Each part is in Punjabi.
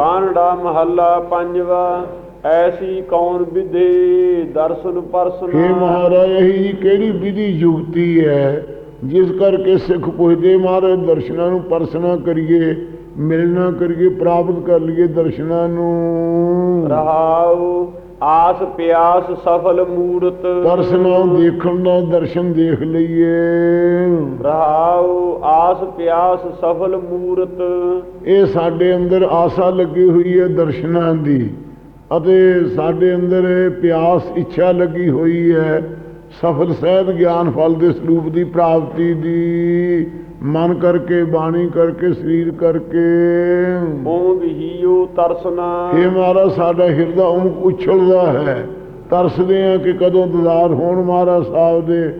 ਕਾਨੜਾ ਮਹੱਲਾ ਪੰਜਵਾ ਐਸੀ ਕੌਣ ਵਿਧੇ ਦਰਸ਼ਨ ਪਰਸਨ? हे ਮਹਾਰਾਜ ਇਹੀ ਜੀ ਕਿਹੜੀ ਵਿਧੀ ਯੁਕਤੀ ਹੈ ਜਿਸ ਕਰਕੇ ਸਿੱਖ ਪੁੱਛਦੇ ਮਹਾਰਾਜ ਦਰਸ਼ਨਾਂ ਨੂੰ ਪਰਸਨਾ ਕਰੀਏ ਮਿਲਣਾ ਕਰੀਏ ਪ੍ਰਾਪਤ ਕਰ ਲਈਏ ਦਰਸ਼ਨਾਂ ਨੂੰ? ਰਹਾਉ ਆਸ ਪਿਆਸ ਸਫਲ ਮੂਰਤ। ਦਰਸ਼ਨਾਂ ਦੇਖਣ ਦਾ ਦਰਸ਼ਨ ਦੇਖ ਲਈਏ। ਰਹਾਉ ਆਸ ਪਿਆਸ ਸਫਲ ਮੂਰਤ। ਇਹ ਸਾਡੇ ਅੰਦਰ ਆਸਾ ਲੱਗੀ ਹੋਈ ਹੈ ਦਰਸ਼ਨਾਂ ਦੀ ਅਤੇ ਸਾਡੇ ਅੰਦਰ ਪਿਆਸ ਇੱਛਾ ਲੱਗੀ ਹੋਈ ਹੈ ਸਫਲ ਸਹਿਤ ਗਿਆਨ ਫਲ ਦੇ ਸਰੂਪ ਦੀ ਪ੍ਰਾਪਤੀ ਦੀ। ਮਨ ਕਰਕੇ ਬਾਣੀ ਕਰਕੇ ਸਰੀਰ ਕਰਕੇ। ਓਮ ਹੀਓ ਤਰਸਨਾ। ਇਹ ਮਹਾਰਾਜ ਸਾਡਾ ਹਿਰਦਾ ਉਛਲਦਾ ਹੈ। ਤਰਸਦੇ ਆ ਕਿ ਕਦੋਂ ਦਜ਼ਾਰ ਹੋਣ ਮਹਾਰਾਜ ਸਾਹਿਬ ਦੇ।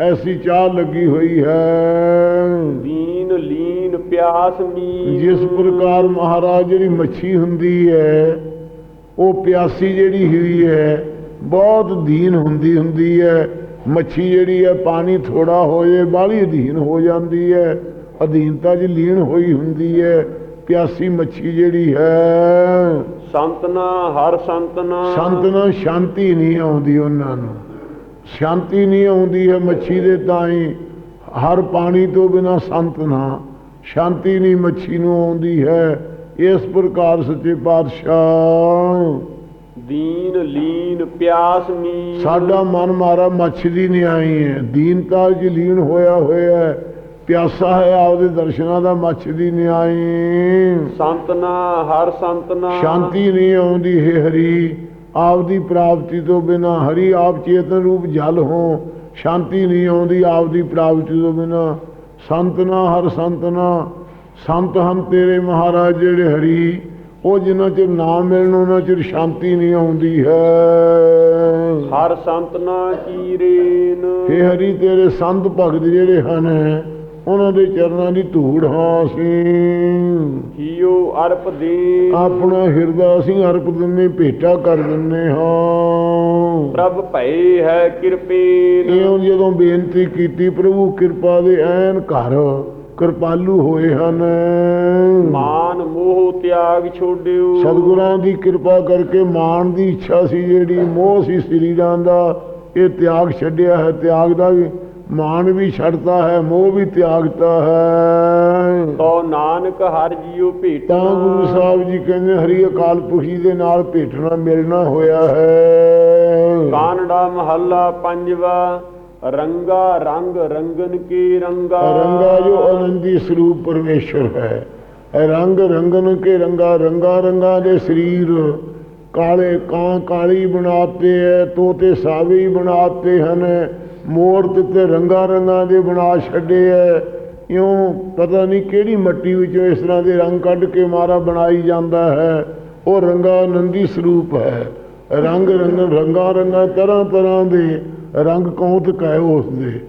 ਐਸੀ ਚਾਹ ਲੱਗੀ ਹੋਈ ਹੈ। ਦੀਨ ਲੀਨ ਪਿਆਸ ਮੀ ਜਿਸ ਪ੍ਰਕਾਰ ਮਹਾਰਾਜ ਜਿਹੜੀ ਮੱਛੀ ਹੁੰਦੀ ਹੈ ਉਹ ਪਿਆਸੀ ਜਿਹੜੀ ਹੋਈ ਹੈ ਬਹੁਤ ਦੀਨ ਹੁੰਦੀ ਹੁੰਦੀ ਹੈ। ਮੱਛੀ ਜਿਹੜੀ ਹੈ ਪਾਣੀ ਥੋੜਾ ਹੋਏ ਬਾਹਲੀ ਅਧੀਨ ਹੋ ਜਾਂਦੀ ਹੈ। ਅਧੀਨਤਾ 'ਚ ਲੀਨ ਹੋਈ ਹੁੰਦੀ ਹੈ। ਪਿਆਸੀ ਮੱਛੀ ਜਿਹੜੀ ਹੈ। ਸੰਤਨਾ ਹਰ ਸੰਤਨਾ। ਸੰਤ ਨਾਲ ਸ਼ਾਂਤੀ ਨਹੀਂ ਆਉਂਦੀ ਉਹਨਾਂ ਨੂੰ। ਸ਼ਾਂਤੀ ਨਹੀਂ ਆਉਂਦੀ ਹੈ ਮੱਛੀ ਦੇ ਤਾਈ। ਹਰ ਪਾਣੀ ਤੋਂ ਬਿਨਾ ਸੰਤ ਨਾ ਸ਼ਾਂਤੀ ਨਹੀਂ ਮੱਛੀ ਨੂੰ ਆਉਂਦੀ ਹੈ। ਇਸ ਪ੍ਰਕਾਰ ਸੱਚੇ ਪਾਤਸ਼ਾਹ। ਦੀਨ ਲੀਨ ਪਿਆਸ ਮੀ ਸਾਡਾ ਮਨ ਮਾਰਾ ਮੱਛੀ ਨਹੀਂ ਆਈ ਹੈ ਦੀਨਤਾ ਚ ਲੀਨ ਹੋਇਆ ਹੋਇਆ ਹੈ ਪਿਆਸਾ ਹੈ ਆਪਦੇ ਦਰਸ਼ਨਾਂ ਦਾ ਮੱਛੀ ਨਹੀਂ ਆਈ ਸੰਤਨਾ ਹਰ ਸੰਤਨਾ ਸ਼ਾਂਤੀ ਨਹੀਂ ਆਉਂਦੀ ਹੈ ਹਰੀ ਆਪ ਦੀ ਪ੍ਰਾਪਤੀ ਤੋਂ ਬਿਨਾ ਹਰੀ ਆਪ ਚੇਤਨ ਰੂਪ ਜਲ ਹੋ ਸ਼ਾਂਤੀ ਨਹੀਂ ਆਉਂਦੀ ਆਪ ਦੀ ਪ੍ਰਾਪਤੀ ਤੋਂ ਬਿਨਾ ਸੰਤ ਨਾ ਹਰ ਸੰਤ ਨਾ ਸੰਤ ਹਨ ਤੇਰੇ ਮਹਾਰਾਜ ਜਿਹੜੇ ਹਰੀ ਉਹ ਜਿਨ੍ਹਾਂ ਚਿਰ ਨਾਮ ਮਿਲਣ ਉਹਨਾਂ ਚਿਰ ਸ਼ਾਂਤੀ ਨਹੀਂ ਆਉਂਦੀ ਹੈ। ਹਰ ਸੰਤਨਾ ਕੀਰੇਨ। ਹੇ ਹਰੀ ਤੇਰੇ ਸੰਤ ਭਗਤ ਜਿਹੜੇ ਹਨ ਉਹਨਾਂ ਦੇ ਚਰਨਾਂ ਦੀ ਧੂੜ ਹਾਂ ਅਸੀਂ। ਹੀਓ ਅਰਪ ਦੇ ਆਪਣਾ ਹਿਰਦਾ ਅਸੀਂ ਅਰਪ ਦਿੰਨੇ ਭੇਟਾ ਕਰ ਦਿੰਨੇ ਹਾਂ। ਪ੍ਰਭ ਭਏ ਹੈ ਕਿਰਪੇਨ। ਇਉਂ ਜਦੋਂ ਬੇਨਤੀ ਕੀਤੀ ਪ੍ਰਭੂ ਕਿਰਪਾ ਦੇ ਐਨ ਘਰ ਕਿਰਪਾਲੂ ਹੋਏ ਹਨ। ਮਾਨ ਮੋਹ ਤਿਆਗ ਛੋੜਿਓ ਸਤਿਗੁਰਾਂ ਦੀ ਕਿਰਪਾ ਕਰਕੇ ਮਾਣ ਦੀ ਇੱਛਾ ਸੀ ਜਿਹੜੀ ਮੋਹ ਸੀ ਸਰੀਰਾਂ ਦਾ ਇਹ ਤਿਆਗ ਛੱਡਿਆ ਹੈ ਤਿਆਗ ਦਾ ਵੀ। ਮਾਣ ਵੀ ਛੱਡਤਾ ਹੈ ਮੋਹ ਵੀ ਤਿਆਗਤਾ ਹੈ। ਤੋ ਨਾਨਕ ਹਰ ਜੀਉ ਭੇਟਾ ਗੁਰੂ ਸਾਹਿਬ ਜੀ ਕਹਿੰਦੇ ਹਰੀ ਅਕਾਲ ਪੁਰਖੀ ਦੇ ਨਾਲ ਭੇਟਣਾ ਮਿਲਣਾ ਹੋਇਆ ਹੈ। ਕਾਨੜਾ ਮਹੱਲਾ ਪੰਜਵਾ। ਰੰਗਾ ਰੰਗ ਰੰਗਨ ਕੀ ਰੰਗਾ। ਰੰਗਾ ਜੋ ਆਨੰਦੀ ਸਰੂਪ ਪਰਮੇਸ਼ਰ ਹੈ। ਰੰਗ ਰੰਗਨ ਕੇ ਰੰਗਾ ਰੰਗਾ ਰੰਗਾ ਦੇ ਸਰੀਰ ਕਾਲੇ ਕਾਂ ਕਾਲੀ ਬਣਾਤੇ ਹੈ ਤੋਤੇ ਸਾਵੇ ਬਣਾਤੇ ਹਨ। ਮੂਰਤ ਤੇ ਰੰਗਾ ਰੰਗਾ ਦੇ ਬਣਾ ਛੱਡੇ ਹੈ ਇਉਂ ਪਤਾ ਨਹੀਂ ਕਿਹੜੀ ਮੱਟੀ ਵਿੱਚੋਂ ਇਸ ਤਰ੍ਹਾਂ ਦੇ ਰੰਗ ਕੱਢ ਕੇ ਮਾਰਾ ਬਣਾਈ ਜਾਂਦਾ ਹੈ। ਉਹ ਰੰਗਾ ਆਨੰਦੀ ਸਰੂਪ ਹੈ। ਰੰਗ ਰੰਗ ਰੰਗਾ ਰੰਗਾ ਤਰ੍ਹਾਂ ਤਰ੍ਹਾਂ ਦੇ ਰੰਗ ਕੌਂਤਕ ਹੈ ਉਸ ਦੇ।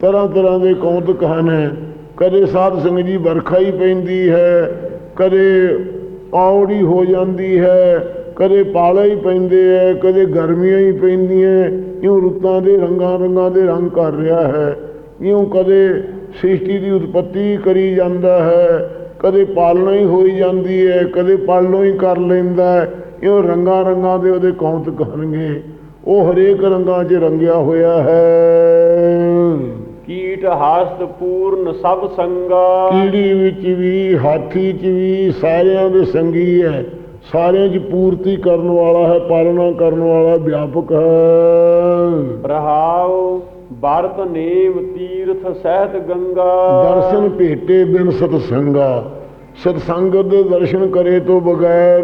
ਤਰ੍ਹਾਂ ਤਰ੍ਹਾਂ ਦੇ ਕੌਂਤਕ ਹਨ। ਕਦੇ ਸਾਧ ਸੰਗਤ ਜੀ ਵਰਖਾ ਹੀ ਪੈਂਦੀ ਹੈ, ਕਦੇ ਔੜੀ ਹੋ ਜਾਂਦੀ ਹੈ, ਕਦੇ ਪਾਲਾ ਹੀ ਪੈਂਦੇ ਹੈ, ਕਦੇ ਗਰਮੀਆਂ ਹੀ ਪੈਂਦੀਆਂ ਇਉਂ ਰੁੱਤਾਂ ਦੇ, ਰੰਗਾਂ ਰੰਗਾਂ ਦੇ ਰੰਗ ਕਰ ਰਿਹਾ ਹੈ। ਇਉਂ ਕਦੇ ਸ੍ਰਿਸ਼ਟੀ ਦੀ ਉਤਪਤੀ ਕਰੀ ਜਾਂਦਾ ਹੈ, ਕਦੇ ਪਾਲਣਾ ਹੀ ਹੋਈ ਜਾਂਦੀ ਹੈ, ਕਦੇ ਪਾਲਣਾ ਹੀ ਕਰ ਲੈਂਦਾ ਹੈ। ਇਉਂ ਰੰਗਾਂ ਰੰਗਾਂ ਦੇ ਉਹਦੇ ਕੌਂਤਕ ਹਨਗੇ ਉਹ ਹਰੇਕ ਰੰਗਾਂ 'ਚ ਰੰਗਿਆ ਹੋਇਆ ਹੈ। ਕੀਟ ਹਸਤ ਪੂਰਨ ਸਭ ਸੰਗਾ। ਕੀੜੀ ਵਿੱਚ ਵੀ ਹਾਥੀ 'ਚ ਵੀ ਸਾਰਿਆਂ ਦੇ ਸੰਗੀ ਹੈ। ਸਾਰਿਆਂ 'ਚ ਪੂਰਤੀ ਕਰਨ ਵਾਲਾ ਹੈ ਪਾਲਣਾ ਕਰਨ ਵਾਲਾ ਵਿਆਪਕ ਹੈ। ਰਹਾਉ ਬਰਤ ਨੇਮ ਤੀਰਥ ਸਹਿਤ ਗੰਗਾ। ਦਰਸ਼ਨ ਭੇਟੇ ਬਿਨ ਸਤਸੰਗਾ। ਸਤਸੰਗ ਦੇ ਦਰਸ਼ਨ ਕਰੇ ਤੋਂ ਬਗੈਰ।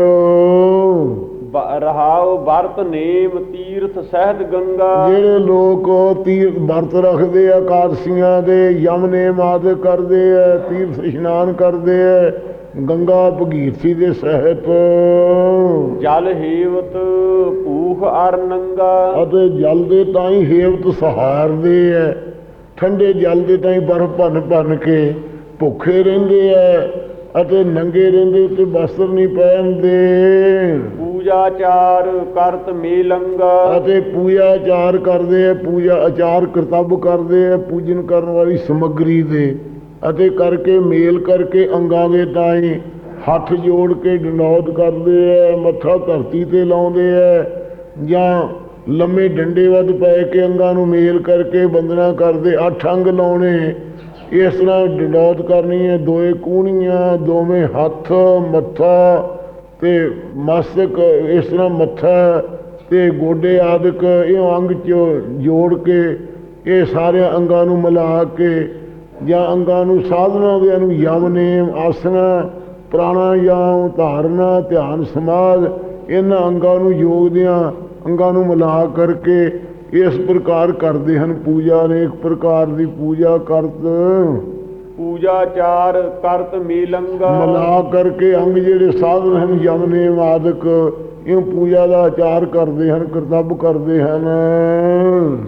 ਰਹਾਉ ਬਰਤ ਨੇਮ ਤੀਰਥ ਸਹਿਤ ਗੰਗਾ। ਜਿਹੜੇ ਲੋਕ ਤੀਰਥ ਵਰਤ ਰੱਖਦੇ ਆ ਕਾਦਸੀਆਂ ਦੇ ਯਮਨੇ ਮਾਦ ਕਰਦੇ ਆ ਤੀਰਥ ਇਸ਼ਨਾਨ ਕਰਦੇ ਆ ਗੰਗਾ ਭਗੀਰਥੀ ਦੇ ਸਹਿਤ। ਜਲ ਹੇਵਤ ਭੂਖ ਅਰ ਨੰਗਾ। ਅਤੇ ਜਲ ਦੇ ਤਾਂ ਹੀ ਹੇਵਤ ਸਹਾਰਦੇ ਐ ਠੰਡੇ ਜਲ ਦੇ ਤਾਂ ਹੀ ਬਰਫ਼ ਭੰਨ ਭੰਨ ਕੇ ਭੁੱਖੇ ਰਹਿੰਦੇ ਐ ਅਤੇ ਨੰਗੇ ਰਹਿੰਦੇ ਤੇ ਵਸਤਰ ਨਹੀਂ ਪਹਿਨਦੇ ਪੂਜਾ ਕਰਤ ਮੇਲੰਗਾ। ਅਤੇ ਪੂਜਾ ਕਰਦੇ ਐ ਪੂਜਾ ਆਚਾਰ ਕਰਤੱਵ ਕਰਦੇ ਐ ਪੂਜਨ ਕਰਨ ਵਾਲੀ ਸਮੱਗਰੀ ਦੇ। ਅਤੇ ਕਰਕੇ ਮੇਲ ਕਰਕੇ ਅੰਗਾਂ ਦੇ ਤਾਈ ਹੱਥ ਜੋੜ ਕੇ ਡੰਡੌਤ ਕਰਦੇ ਐ ਮੱਥਾ ਧਰਤੀ ਤੇ ਲਾਉਂਦੇ ਐ ਜਾਂ ਲੰਮੇ ਡੰਡੇ ਵੱਧ ਪੈ ਕੇ ਅੰਗਾਂ ਨੂੰ ਮੇਲ ਕਰਕੇ ਬੰਦਨਾ ਕਰਦੇ। ਅੱਠ ਅੰਗ ਲਾਉਣੇ, ਇਸ ਤਰ੍ਹਾਂ ਡੰਡੌਤ ਕਰਨੀ ਹੈ ਦੋਏ ਕੂਣੀਆਂ ਦੋਵੇਂ ਹੱਥ, ਮੱਥਾ ਤੇ ਮਸਤਕ ਇਸ ਤਰ੍ਹਾਂ ਮੱਥਾ ਤੇ ਗੋਡੇ ਆਦਿਕ ਇਹ ਅੰਗ ਚ ਜੋੜ ਕੇ ਇਹ ਸਾਰੇ ਅੰਗਾਂ ਨੂੰ ਮਿਲਾ ਕੇ ਜਾਂ ਅੰਗਾਂ ਨੂੰ ਸਾਧਨਾ ਦੇ ਨੂੰ ਯਮ ਨੇਮ ਆਸਨਾ ਪ੍ਰਾਣਾਯਾਮ, ਧਾਰਨਾ, ਧਿਆਨ ਸਮਾਧ ਇਹਨਾਂ ਅੰਗਾਂ ਨੂੰ ਯੋਗ ਦੀਆਂ ਅੰਗਾਂ ਨੂੰ ਮਿਲਾ ਕਰਕੇ ਇਸ ਪ੍ਰਕਾਰ ਕਰਦੇ ਹਨ ਪੂਜਾ, ਅਨੇਕ ਪ੍ਰਕਾਰ ਦੀ ਪੂਜਾ ਕਰਤ। ਪੂਜਾ ਚਾਰ ਕਰਤ ਮੀਲੰਗਾ। ਮਿਲਾ ਕਰਕੇ ਅੰਗ ਜਿਹੜੇ ਸਾਧਨ ਹਨ ਨੇਮ ਆਦਿਕ ਇਹ ਪੂਜਾ ਦਾ ਆਚਾਰ ਕਰਦੇ ਹਨ ਕਰਤੱਵ ਕਰਦੇ ਹਨ।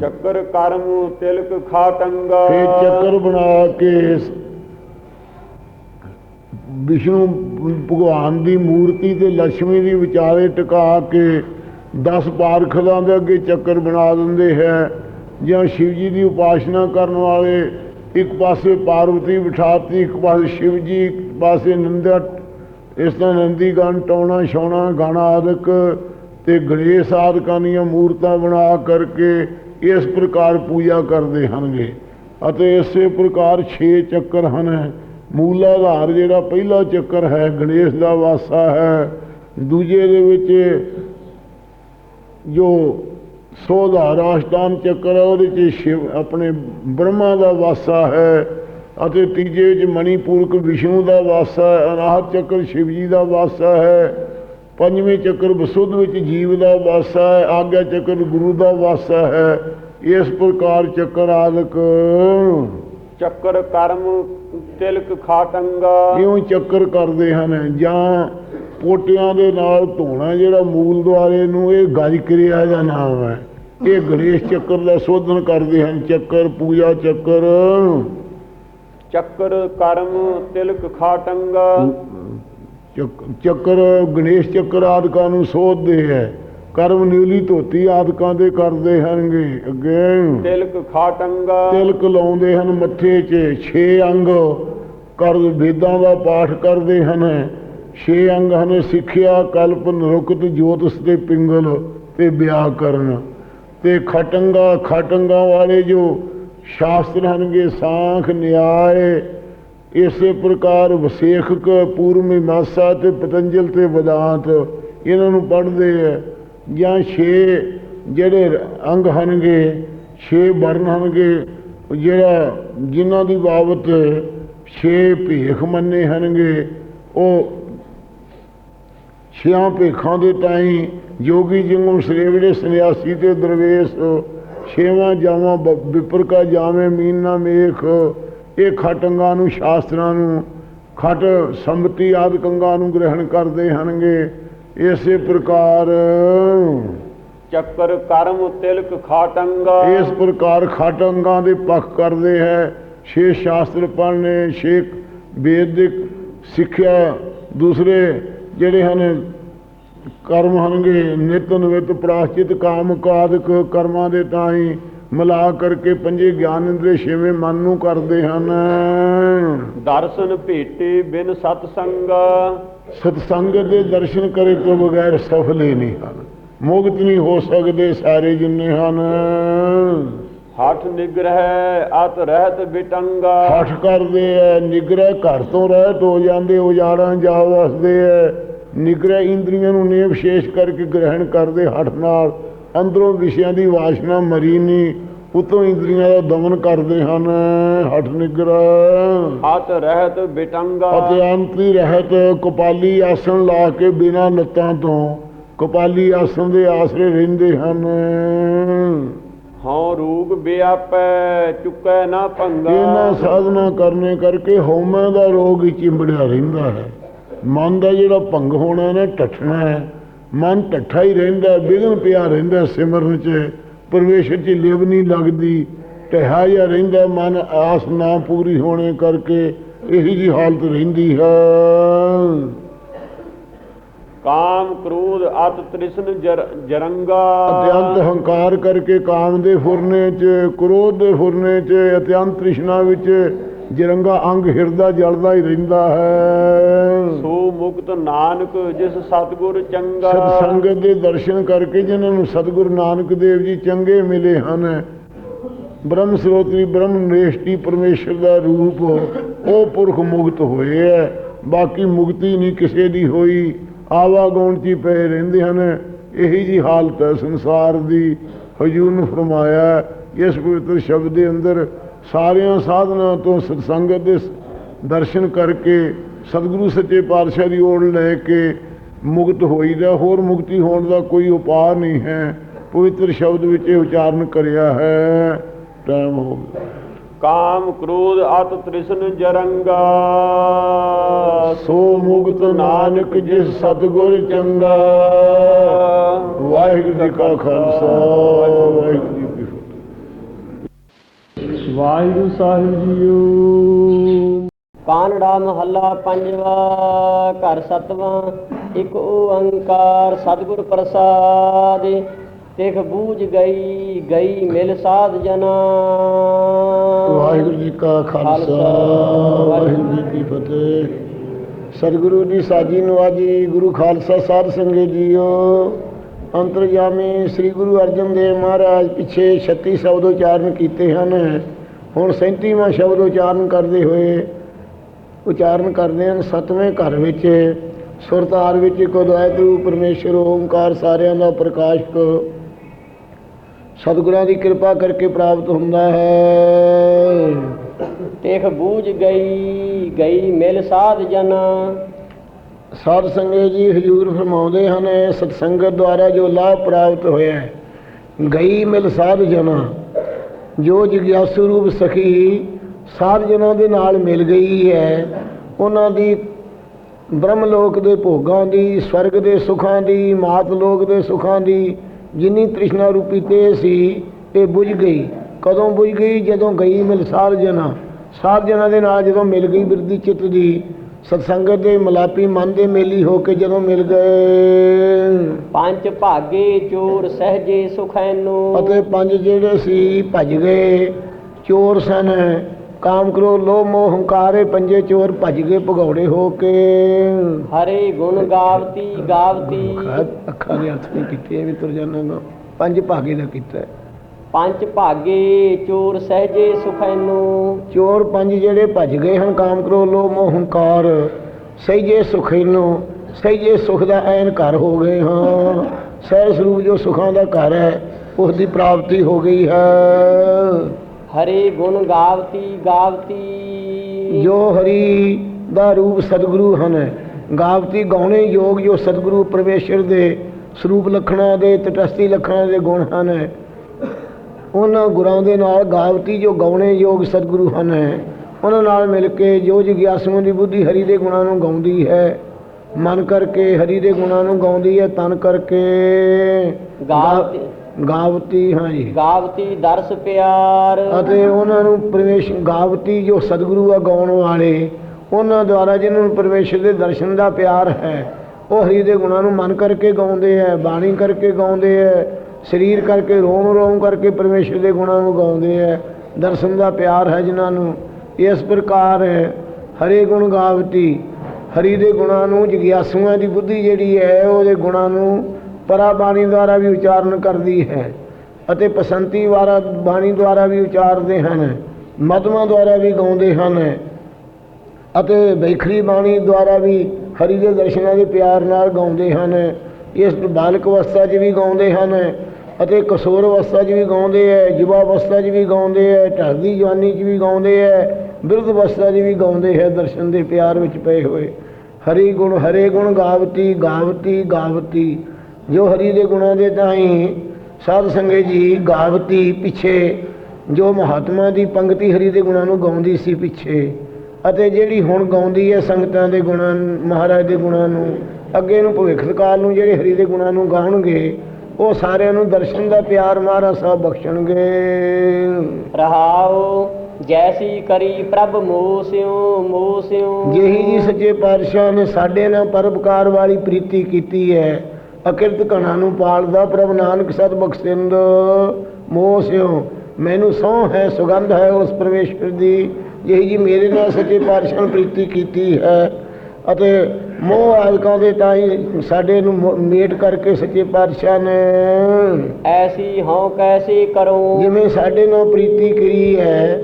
ਚੱਕਰ ਕਰਮ ਤਿਲਕ ਖਾਟੰਗਾ ਇਹ ਚੱਕਰ ਬਣਾ ਕੇ ਵਿਸ਼ਨੂੰ ਭਗਵਾਨ ਦੀ ਮੂਰਤੀ ਤੇ ਲక్ష్ਮੀ ਦੀ ਵਿਚਾਰੇ ਟਿਕਾ ਕੇ 10 ਪਾਰਖਦਾਂ ਦੇ ਅੱਗੇ ਚੱਕਰ ਬਣਾ ਦਿੰਦੇ ਹੈ ਜਾਂ ਸ਼ਿਵ ਜੀ ਦੀ ਉਪਾਸਨਾ ਕਰਨ ਵਾਲੇ ਇੱਕ ਪਾਸੇ ਪਾਰਵਤੀ ਬਿਠਾਤੀ, ਇੱਕ ਪਾਸੇ ਸ਼ਿਵ ਜੀ ਇੱਕ ਪਾਸੇ ਨੰਦਾ ਇਸ ਤਰ੍ਹਾਂ ਨੰਦੀ ਗਾਣ ਟਾਉਣਾ ਛਾਉਣਾ ਗਾਣਾ ਆਦਿਕ ਤੇ ਗਣੇਸ਼ ਆਦਿਕਾਂ ਦੀਆਂ ਮੂਰਤਾਂ ਬਣਾ ਕਰਕੇ ਇਸ ਪ੍ਰਕਾਰ ਪੂਜਾ ਕਰਦੇ ਹਨਗੇ। ਅਤੇ ਇਸੇ ਪ੍ਰਕਾਰ 6 ਚੱਕਰ ਹਨ। ਮੂਲਾ ਆਧਾਰ ਜਿਹੜਾ ਪਹਿਲਾ ਚੱਕਰ ਹੈ, ਗਣੇਸ਼ ਦਾ ਵਾਸਾ ਹੈ। ਦੂਜੇ ਦੇ ਵਿੱਚ ਜੋ ਸੋਧਾਰ ਅਸ਼ਟਾਮ ਚੱਕਰ ਉਹਦੇ ਚ ਸ਼ਿਵ ਆਪਣੇ ਬ੍ਰਹਮਾ ਦਾ ਵਾਸਾ ਹੈ ਅਤੇ ਤੀਜੇ ਚ ਮਣੀਪੂਰਕ ਵਿਸ਼ਨੂੰ ਦਾ ਵਾਸਾ ਹੈ ਅਨਾਹਤ ਚੱਕਰ ਸ਼ਿਵ ਜੀ ਦਾ ਵਾਸਾ ਹੈ ਪੰਜਵੇਂ ਚੱਕਰ ਬਸੁੱਧ ਵਿੱਚ ਜੀਵ ਦਾ ਵਾਸਾ ਹੈ ਆਗਿਆ ਚੱਕਰ ਗੁਰੂ ਦਾ ਵਾਸਾ ਹੈ ਇਸ ਪ੍ਰਕਾਰ ਚੱਕਰ ਆਦਿਕ। ਚੱਕਰ ਕਰਮ ਤਿਲਕ ਖਾਟੰਗਾ ਇਉਂ ਚੱਕਰ ਕਰਦੇ ਹਨ ਜਾਂ ਪੋਟਿਆਂ ਦੇ ਨਾਲ ਧੋਣਾ ਜਿਹੜਾ ਮੂਲ ਦੁਆਰੇ ਨੂੰ ਇਹ ਗਜ ਕਿਰਿਆ ਦਾ ਨਾਮ ਹੈ। ਇਹ ਗਣੇਸ਼ ਚੱਕਰ ਦਾ ਸੋਧਨ ਕਰਦੇ ਹਨ। ਚੱਕਰ ਪੂਜਾ ਚੱਕਰ। ਚੱਕਰ ਕਰਮ ਤਿਲਕ ਖਾਟੰਗਾ। ਚੱਕ- ਚੱਕਰ ਗਣੇਸ਼ ਚੱਕਰ ਆਦਿਕਾਂ ਨੂੰ ਸੋਧਦੇ ਹੈ। ਕਰਮ ਨੀਲੀ ਧੋਤੀ ਆਦਿਕਾਂ ਦੇ ਕਰਦੇ ਹਨਗੇ ਅੱਗੇ। ਤਿਲਕ ਖਾਟੰਗਾ। ਤਿਲਕ ਲਾਉਂਦੇ ਹਨ ਮੱਥੇ 'ਚ। 6 ਅੰਗ ਕਰ ਵੇਦਾਂ ਦਾ ਪਾਠ ਕਰਦੇ ਹਨ। ਛੇ ਅੰਗ ਹਨ ਸਿੱਖਿਆ, ਕਲਪ, ਨਰੁਕਤ, ਜੋਤਸ਼ ਤੇ ਪਿੰਗਲ ਤੇ ਵਿਆਕਰਨ। ਤੇ ਖਟੰਗਾ ਖਟੰਗਾ ਵਾਲੇ ਜੋ ਸ਼ਾਸਤਰ ਹਨਗੇ, ਸਾਖ, ਨਿਆਏ, ਇਸੇ ਪ੍ਰਕਾਰ ਵਸੇਖਕ ਪੂਰਵ ਮਾਸਾ ਤੇ ਪਤੰਜਲ ਤੇ ਵਿਦਾਂਤ ਇਹਨਾਂ ਨੂੰ ਪੜ੍ਹਦੇ ਆ ਜਾਂ ਛੇ ਜਿਹੜੇ ਅੰਗ ਹਨਗੇ, ਛੇ ਵਰਨ ਹਨਗੇ, ਜਿਹੜਾ ਜਿਨ੍ਹਾਂ ਦੀ ਬਾਬਤ ਛੇ ਭੇਖ ਮੰਨੇ ਹਨਗੇ, ਉਹ ਛਿਆਂ ਭੇਖਾਂ ਦੇ ਤਾਈ ਜੋਗੀ ਜਿੰਗਮ ਸ੍ਰੇਵੜੇ ਸੰਨਿਆਸੀ ਤੇ ਦਰਵੇਸ਼ ਛੇਵਾਂ ਜਾਵਾਂ ਵਿਪਰ ਕਾ ਜਾਵੇਂ ਮੀਨਾ ਮੇਖ। ਇਹ ਖਟੰਗਾਂ ਨੂੰ ਸ਼ਾਸਤਰਾਂ ਨੂੰ ਖਟ ਸੰਮਤੀ ਆਦਿ ਕੰਗਾਂ ਨੂੰ ਗ੍ਰਹਿਣ ਕਰਦੇ ਹਨਗੇ। ਇਸੇ ਪ੍ਰਕਾਰ ਚੱਕਰ ਕਰਮ ਤਿਲਕ ਖਾਟੰਗਾ ਇਸ ਪ੍ਰਕਾਰ ਖਟੰਗਾਂ ਦੇ ਪੱਖ ਕਰਦੇ ਹੈ। ਛੇ ਸ਼ਾਸਤਰ ਪੜ੍ਹਨੇ ਛੇ ਵੇਦਿਕ ਸਿੱਖਿਆ ਦੂਸਰੇ ਜਿਹੜੇ ਹਨ ਕਰਮ ਹਨਗੇ ਨਿਤ ਨਵਿਤ ਪ੍ਰਾਸ਼ਚਿਤ ਕਾਮ ਕਾਦਿਕ ਕਰਮਾਂ ਦੇ ਤਾਈ ਮਿਲਾ ਕਰਕੇ ਪੰਜੇ ਗਿਆਨ ਇੰਦਰੀ ਛੇਵੇਂ ਮਨ ਨੂੰ ਕਰਦੇ ਹਨ। ਦਰਸ਼ਨ ਭੇਟੇ ਬਿਨ ਸਤ ਸੰਗਾ ਸਤਸੰਗ ਦੇ ਦਰਸ਼ਨ ਕਰੇ ਤੋਂ ਬਗੈਰ ਸਫਲ ਹੀ ਨਹੀਂ ਹਨ। ਮੁਕਤ ਨਹੀਂ ਹੋ ਸਕਦੇ ਸਾਰੇ ਜਿੰਨੇ ਹਨ। ਹਠ ਨਿਗ੍ਰਹਿ ਅਤ ਰਹਿਤ ਬਿਟੰਗਾ। ਹੱਠ ਕਰਦੇ ਐ ਨਿਗ੍ਰਹਿ ਘਰ ਤੋਂ ਰਹਿਤ ਹੋ ਜਾਂਦੇ ਉਜਾੜਾਂ ਜਾ ਵਸਦੇ ਐ। ਨਿਗ੍ਰਹਿ ਇੰਦਰੀਆਂ ਨੂੰ ਨੇਮ ਵਿਸ਼ੇਸ਼ ਕਰਕੇ ਗ੍ਰਹਿਣ ਕਰਦੇ ਹੱਠ ਨਾਲ। ਅੰਦਰੋਂ ਵਿਸ਼ਿਆਂ ਦੀ ਵਾਸ਼ਨਾ ਮਰੀ ਨਹੀਂ ਉਤੋਂ ਇੰਦਰੀਆਂ ਦਾ ਦਮਨ ਕਰਦੇ ਹਨ। ਹੱਠ ਨਿਗ੍ਰਹਿ। ਅਤ ਰਹਿਤ ਬਿਟੰਗਾ। ਅਤੇ ਅੰਤਰੀ ਰਹਿਤ ਕਪਾਲੀ ਆਸਣ ਲਾ ਕੇ ਬਿਨਾਂ ਲੱਤਾਂ ਤੋਂ ਕਪਾਲੀ ਆਸਣ ਦੇ ਆਸਰੇ ਰਹਿੰਦੇ ਹਨ। ਹਉ ਰੂਗ ਬਿਆਪੈ ਚੁੱਕੈ ਨਾ ਭੰਗਾ ਇਹਨਾਂ ਸਾਧਨਾ ਕਰਨੇ ਕਰਕੇ ਹਉਮੈ ਦਾ ਰੋਗ ਹੀ ਚਿੰਬੜਿਆ ਰਹਿੰਦਾ ਹੈ। ਮਨ ਦਾ ਜਿਹੜਾ ਭੰਗ ਹੋਣਾ ਨਾ ਟੱਠਣਾ ਹੈ। ਮਨ ਟੱਠਾ ਹੀ ਰਹਿੰਦਾ ਵਿਗਨ ਪਿਆ ਰਹਿੰਦਾ ਸਿਮਰਨ 'ਚ। ਪਰਮੇਸ਼ਰ 'ਚ ਲਿਵ ਨਹੀਂ ਲੱਗਦੀ ਟਹਾ ਜਿਹਾ ਰਹਿੰਦਾ ਮਨ ਆਸ ਨਾ ਪੂਰੀ ਹੋਣੇ ਕਰਕੇ ਇਹੀ ਜੀ ਹਾਲਤ ਰਹਿੰਦੀ ਹੈ। ਕਾਮ ਕ੍ਰੋਧ ਅਤ ਤ੍ਰਿਸ਼ਨ ਜਰ- ਜਰੰਗਾ। ਅਤਿਅੰਤ ਹੰਕਾਰ ਕਰਕੇ ਕਾਮ ਦੇ ਫੁਰਨੇ 'ਚ ਕ੍ਰੋਧ ਦੇ ਫੁਰਨੇ 'ਚ ਅਤਿਅੰਤ ਤ੍ਰਿਸ਼ਨਾ ਵਿੱਚ ਜਰੰਗਾ ਅੰਗ ਹਿਰਦਾ ਜਲਦਾ ਹੀ ਰਹਿੰਦਾ ਹੈ। ਸੋ ਮੁਕਤ ਨਾਨਕ ਜਿਸ ਸਤਗੁਰ ਚੰਗਾ। ਸੰਗਤ ਦੇ ਦਰਸ਼ਨ ਕਰਕੇ ਜਿਨ੍ਹਾਂ ਨੂੰ ਸਤਿਗੁਰੂ ਨਾਨਕ ਦੇਵ ਜੀ ਚੰਗੇ ਮਿਲੇ ਹਨ ਬ੍ਰਹਮ ਸਰੋਤਰੀ ਬ੍ਰਹਮ ਨਰੇਸ਼ਟੀ ਪਰਮੇਸ਼ਰ ਦਾ ਰੂਪ ਉਹ ਪੁਰਖ ਮੁਕਤ ਹੋਏ ਹੈ। ਬਾਕੀ ਮੁਕਤੀ ਨਹੀਂ ਕਿਸੇ ਦੀ ਹੋਈ। ਆਵਾਗੌਣ 'ਚ ਪਏ ਰਹਿੰਦੇ ਹਨ। ਇਹੀ ਜੀ ਹਾਲਤ ਹੈ ਸੰਸਾਰ ਦੀ। ਹਜੂਰ ਨੂੰ ਫਰਮਾਇਆ। ਇਸ ਪਵਿੱਤਰ ਸ਼ਬਦ ਦੇ ਅੰਦਰ ਸਾਰਿਆਂ ਸਾਧਨਾਂ ਤੋਂ ਸਤਸੰਗਤ ਦੇ ਦਰਸ਼ਨ ਕਰਕੇ ਸਤਿਗੁਰੂ ਸੱਚੇ ਪਾਤਸ਼ਾਹ ਦੀ ਓੜ ਲੈ ਕੇ ਮੁਕਤ ਹੋਈਦਾ ਹੋਰ ਮੁਕਤੀ ਹੋਣ ਦਾ ਕੋਈ ਉਪਾਅ ਨਹੀਂ ਹੈ। ਪਵਿੱਤਰ ਸ਼ਬਦ ਵਿੱਚ ਇਹ ਉਚਾਰਨ ਕਰਿਆ ਹੈ। ਟਾਈਮ ਹੋ ਗਿਆ। ਕਾਮ ਕ੍ਰੋਧ ਅਤ ਤ੍ਰਿਸ਼ਨ ਜਰੰਗਾ। ਸੋ ਮੁਕਤ ਨਾਨਕ ਜਿਸ ਸਤਿਗੁਰ ਚੰਗਾ। ਵਾਹਿਗੁਰੂ ਜੀ ਕਾ ਖਾਲਸਾ ਵਾਹਿਗੁਰੂ ਵਾਹਿਗੁਰੂ ਸਾਹਿਬ ਜੀਓ। ਕਾਨੜਾ ਮਹੱਲਾ ਪੰਜਵਾ ਘਰ ਸਤਵਾਂ ਇੱਕ ਓੰਕਾਰ ਸਤਿਗੁਰ ਪ੍ਰਸਾਦ ਤਿਖ ਬੂਝ ਗਈ ਗਈ ਮਿਲ ਸਾਧ ਜਨਾ। ਵਾਹਿਗੁਰੂ ਜੀ ਕਾ ਖਾਲਸਾ ਵਾਹਿਗੁਰੂ ਜੀ ਕੀ ਫਤਿਹ। ਸਤਿਗੁਰੂ ਦੀ ਸਾਜੀ ਨਵਾਜੀ ਗੁਰੂ ਖਾਲਸਾ ਸਾਧ ਸੰਗਤ ਜੀਓ। ਅੰਤਰਜਾਮੀ ਸ੍ਰੀ ਗੁਰੂ ਅਰਜਨ ਦੇਵ ਮਹਾਰਾਜ ਪਿੱਛੇ 36 ਸ਼ਬਦ ਉਚਾਰਨ ਕੀਤੇ ਹਨ। ਹੁਣ 37ਵਾਂ ਸ਼ਬਦ ਉਚਾਰਨ ਕਰਦੇ ਹੋਏ ਉਚਾਰਨ ਕਰਦੇ ਹਨ ਸਤਵੇਂ ਘਰ ਵਿੱਚ ਸੁਰਤਾਰ ਵਿੱਚ ਇੱਕ ਅਦਵੈਤ ਰੂਪ ਪਰਮੇਸ਼ਰ ਓੰਕਾਰ ਸਾਰਿਆਂ ਦਾ ਪ੍ਰਕਾਸ਼ਕ। ਸਤਿਗੁਰਾਂ ਦੀ ਕਿਰਪਾ ਕਰਕੇ ਪ੍ਰਾਪਤ ਹੁੰਦਾ ਹੈ। ਤਿਖ ਬੂਝ ਗਈ ਗਈ ਮਿਲ ਸਾਧ ਜਨਾ। ਸਾਧ ਸੰਗਤ ਜੀ ਹਜੂਰ ਫਰਮਾਉਂਦੇ ਹਨ ਸਤਸੰਗਤ ਦੁਆਰਾ ਜੋ ਲਾਭ ਪ੍ਰਾਪਤ ਹੋਇਆ ਹੈ ਗਈ ਮਿਲ ਸਾਧ ਜਨਾ। ਜੋ ਜਿਗਿਆਸੂ ਰੂਪ ਸਖੀ ਸਾਧ ਜਨਾਂ ਦੇ ਨਾਲ ਮਿਲ ਗਈ ਹੈ, ਉਹਨਾਂ ਦੀ ਬ੍ਰਹਮ ਲੋਕ ਦੇ ਭੋਗਾਂ ਦੀ, ਸਵਰਗ ਦੇ ਸੁਖਾਂ ਦੀ, ਮਾਤ ਲੋਕ ਦੇ ਸੁਖਾਂ ਦੀ ਜਿੰਨੀ ਤ੍ਰਿਸ਼ਨਾ ਰੂਪੀ ਤੇ ਸੀ, ਇਹ ਬੁਝ ਗਈ। ਕਦੋਂ ਬੁਝ ਗਈ? ਜਦੋਂ ਗਈ ਮਿਲ ਸਾਧ ਜਨਾਂ। ਸਾਧ ਜਨਾਂ ਦੇ ਨਾਲ ਜਦੋਂ ਮਿਲ ਗਈ ਬਿਰਦੀ ਚਿੱਤ ਦੀ ਸਤਸੰਗਤ ਦੇ ਮਲਾਪੀ ਮਨ ਦੇ ਮੇਲੀ ਹੋ ਕੇ ਜਦੋਂ ਮਿਲ ਗਏ। ਪੰਜ ਭਾਗੇ ਚੋਰ ਸਹਜੇ ਸੁਖੈਨੋ। ਅਤੇ ਪੰਜ ਜਿਹੜੇ ਸੀ ਭੱਜ ਗਏ। ਚੋਰ ਸਨ। ਕਾਮ ਕਰੋ ਲੋਭ ਮੋਹ ਹੰਕਾਰੇ ਪੰਜੇ ਚੋਰ ਭੱਜ ਗਏ ਭਗੌੜੇ ਹੋ ਕੇ। ਹਰੇ ਗੁਣ ਗਾਵਤੀ ਗਾਵਤੀ। ਅੱਖਾਂ- ਦੇ ਹੱਥ ਨਹੀਂ ਕੀਤੇ ਵੀ ਤੁਰ ਜਾਣਾਗਾ ਪੰਜ ਭਾਗੇ ਦਾ ਕੀਤਾ। ਪੰਜ ਭਾਗੇ ਚੋਰ ਸਹਜੇ ਸੁਖੈਨੋ। ਚੋਰ ਪੰਜ ਜਿਹੜੇ ਭੱਜ ਗਏ ਹਨ ਕਾਮ ਕਰੋ ਲੋਭ ਮੋਹ ਹੰਕਾਰ ਸਹਿਜੇ ਸੁਖੈਨੋ ਸਹਿਜੇ ਸੁਖ ਦਾ ਐਨ ਘਰ ਹੋ ਗਏ ਹਾਂ। ਸਹਿ ਸਰੂਪ ਜੋ ਸੁਖਾਂ ਦਾ ਘਰ ਹੈ ਉਸ ਦੀ ਪ੍ਰਾਪਤੀ ਹੋ ਗਈ ਹੈ। ਹਰੇ ਗੁਣ ਗਾਵਤੀ ਗਾਵਤੀ। ਜੋ ਹਰੀ ਦਾ ਰੂਪ ਸਤਿਗੁਰੂ ਹਨ ਗਾਵਤੀ ਗਾਉਣੇ ਯੋਗ ਜੋ ਸਤਿਗੁਰੂ ਪਰਮੇਸ਼ਰ ਦੇ ਸਰੂਪ ਲਖਣਾ ਦੇ ਤਟਸਥੀ ਲਖਣਾ ਦੇ ਗੁਣ ਹਨ। ਉਹਨਾਂ ਗੁਰਾਂ ਦੇ ਨਾਲ ਗਾਵਤੀ ਜੋ ਗਾਉਣੇ ਯੋਗ ਸਤਿਗੁਰੂ ਹਨ ਉਹਨਾਂ ਨਾਲ ਮਿਲ ਕੇ ਜੋ ਜਿਗਿਆਸੂਆਂ ਦੀ ਬੁੱਧੀ ਹਰੀ ਦੇ ਗੁਣਾਂ ਨੂੰ ਗਾਉਂਦੀ ਹੈ ਮਨ ਕਰਕੇ ਹਰੀ ਦੇ ਗੁਣਾਂ ਨੂੰ ਗਾਉਂਦੀ ਹੈ ਤਨ ਕਰਕੇ ਗਾਵਤੀ। ਗਾਵਤੀ ਹਾਂਜੀ ਗਾਵਤੀ ਦਰਸ ਪਿਆਰ। ਅਤੇ ਉਹਨਾਂ ਨੂੰ ਪਰਮੇਸ਼ ਗਾਵਤੀ ਜੋ ਸਤਿਗੁਰੂ ਆ ਗਾਉਣ ਵਾਲੇ ਉਹਨਾਂ ਦੁਆਰਾ ਜਿਹਨਾਂ ਨੂੰ ਪਰਮੇਸ਼ਰ ਦੇ ਦਰਸ਼ਨ ਦਾ ਪਿਆਰ ਹੈ ਉਹ ਹਰੀ ਦੇ ਗੁਣਾਂ ਨੂੰ ਮਨ ਕਰਕੇ ਗਾਉਂਦੇ ਹੈ ਬਾਣੀ ਕਰਕੇ ਗਾਉਂਦੇ ਹੈ ਸਰੀਰ ਕਰਕੇ ਰੋਮ ਰੋਮ ਕਰਕੇ ਪਰਮੇਸ਼ਰ ਦੇ ਗੁਣਾਂ ਨੂੰ ਗਾਉਂਦੇ ਹੈ ਦਰਸ਼ਨ ਦਾ ਪਿਆਰ ਹੈ ਜਿਨ੍ਹਾਂ ਨੂੰ। ਇਸ ਪ੍ਰਕਾਰ ਹਰੇ ਗੁਣ ਗਾਵਤੀ, ਹਰੀ ਦੇ ਗੁਣਾਂ ਨੂੰ, ਜਗਿਆਸੂਆਂ ਦੀ ਬੁੱਧੀ ਜਿਹੜੀ ਹੈ, ਉਹਦੇ ਗੁਣਾਂ ਨੂੰ ਪਰਾ ਬਾਣੀ ਦੁਆਰਾ ਵੀ ਉਚਾਰਨ ਕਰਦੀ ਹੈ ਅਤੇ ਪਸੰਤੀ ਵਾਰਾ ਬਾਣੀ ਦੁਆਰਾ ਵੀ ਉਚਾਰਦੇ ਹਨ, ਮਧਮਾ ਦੁਆਰਾ ਵੀ ਗਾਉਂਦੇ ਹਨ ਅਤੇ ਬੈਖਰੀ ਬਾਣੀ ਦੁਆਰਾ ਵੀ ਹਰੀ ਦੇ ਦਰਸ਼ਨਾਂ ਦੇ ਪਿਆਰ ਨਾਲ ਗਾਉਂਦੇ ਹਨ। ਇਸ ਬਾਲਕ ਅਵਸਥਾ 'ਚ ਵੀ ਗਾਉਂਦੇ ਹਨ। ਅਤੇ ਕਸੋਰ ਅਵਸਥਾ 'ਚ ਵੀ ਗਾਉਂਦੇ ਹੈ ਯੁਵਾ ਅਵਸਥਾ 'ਚ ਵੀ ਗਾਉਂਦੇ ਹੈ ਢਲਦੀ ਜਵਾਨੀ 'ਚ ਵੀ ਗਾਉਂਦੇ ਹੈ ਬਿਰਧ ਅਵਸਥਾ 'ਚ ਵੀ ਗਾਉਂਦੇ ਹੈ ਦਰਸ਼ਨ ਦੇ ਪਿਆਰ ਵਿੱਚ ਪਏ ਹੋਏ। ਹਰੀ ਗੁਣ ਹਰੇ ਗੁਣ ਗਾਵਤੀ ਗਾਵਤੀ ਗਾਵਤੀ। ਜੋ ਹਰੀ ਦੇ ਗੁਣਾਂ ਦੇ ਤਾਈ ਸਾਧ ਸੰਗਤ ਜੀ ਗਾਵਤੀ ਪਿੱਛੇ ਜੋ ਮਹਾਤਮਾ ਦੀ ਪੰਕਤੀ ਹਰੀ ਦੇ ਗੁਣਾਂ ਨੂੰ ਗਾਉਂਦੀ ਸੀ ਪਿੱਛੇ ਅਤੇ ਜਿਹੜੀ ਹੁਣ ਗਾਉਂਦੀ ਹੈ ਸੰਗਤਾਂ ਦੇ ਗੁਣਾਂ ਨੂੰ, ਮਹਾਰਾਜ ਦੇ ਗੁਣਾਂ ਨੂੰ ਅੱਗੇ ਨੂੰ ਭਵਿੱਖ ਕਾਲ ਨੂੰ ਜਿਹੜੇ ਹਰੀ ਦੇ ਗੁਣਾਂ ਨੂੰ ਗਾਉਣਗੇ ਉਹ ਸਾਰਿਆਂ ਨੂੰ ਦਰਸ਼ਨ ਦਾ ਪਿਆਰ ਮਹਾਰਾਜ ਸਾਹਿਬ ਬਖਸ਼ਣਗੇ। ਰਹਾਉ ਜੈਸੀ ਕਰੀ ਪ੍ਰਭ ਮੋਸਿਓ ਮੋਸਿਓ। ਜਿਹੀ ਜੀ ਸੱਚੇ ਪਾਤਸ਼ਾਹ ਨੇ ਸਾਡੇ ਨਾਲ ਪਰਪਕਾਰ ਵਾਲੀ ਪ੍ਰੀਤੀ ਕੀਤੀ ਹੈ ਅਕਿਰਤ ਘਣਾ ਨੂੰ ਪਾਲਦਾ ਪ੍ਰਭ ਨਾਨਕ ਸਤ ਬਖਸ਼ਿੰਦ। ਮੋਹ ਸਿਓ ਮੈਨੂੰ ਸਹੁੰ ਹੈ ਸੁਗੰਧ ਹੈ ਉਸ ਪਰਮੇਸ਼ਰ ਦੀ ਜਿਹੀ ਜੀ ਮੇਰੇ ਨਾਲ ਸੱਚੇ ਪਾਤਸ਼ਾਹ ਨੇ ਪ੍ਰੀਤੀ ਕੀਤੀ ਹੈ। ਅਤੇ ਮੋਹ ਆਦਿਕਾਂ ਦੇ ਤਾਈ ਸਾਡੇ ਨੂੰ ਮੇਟ ਕਰਕੇ ਸੱਚੇ ਪਾਤਸ਼ਾਹ ਨੇ। ਐਸੀ ਹਉ ਕੈਸੀ ਕਰੂੰ। ਜਿਵੇਂ ਸਾਡੇ ਨਾਲ ਪ੍ਰੀਤੀ ਕਰੀ ਹੈ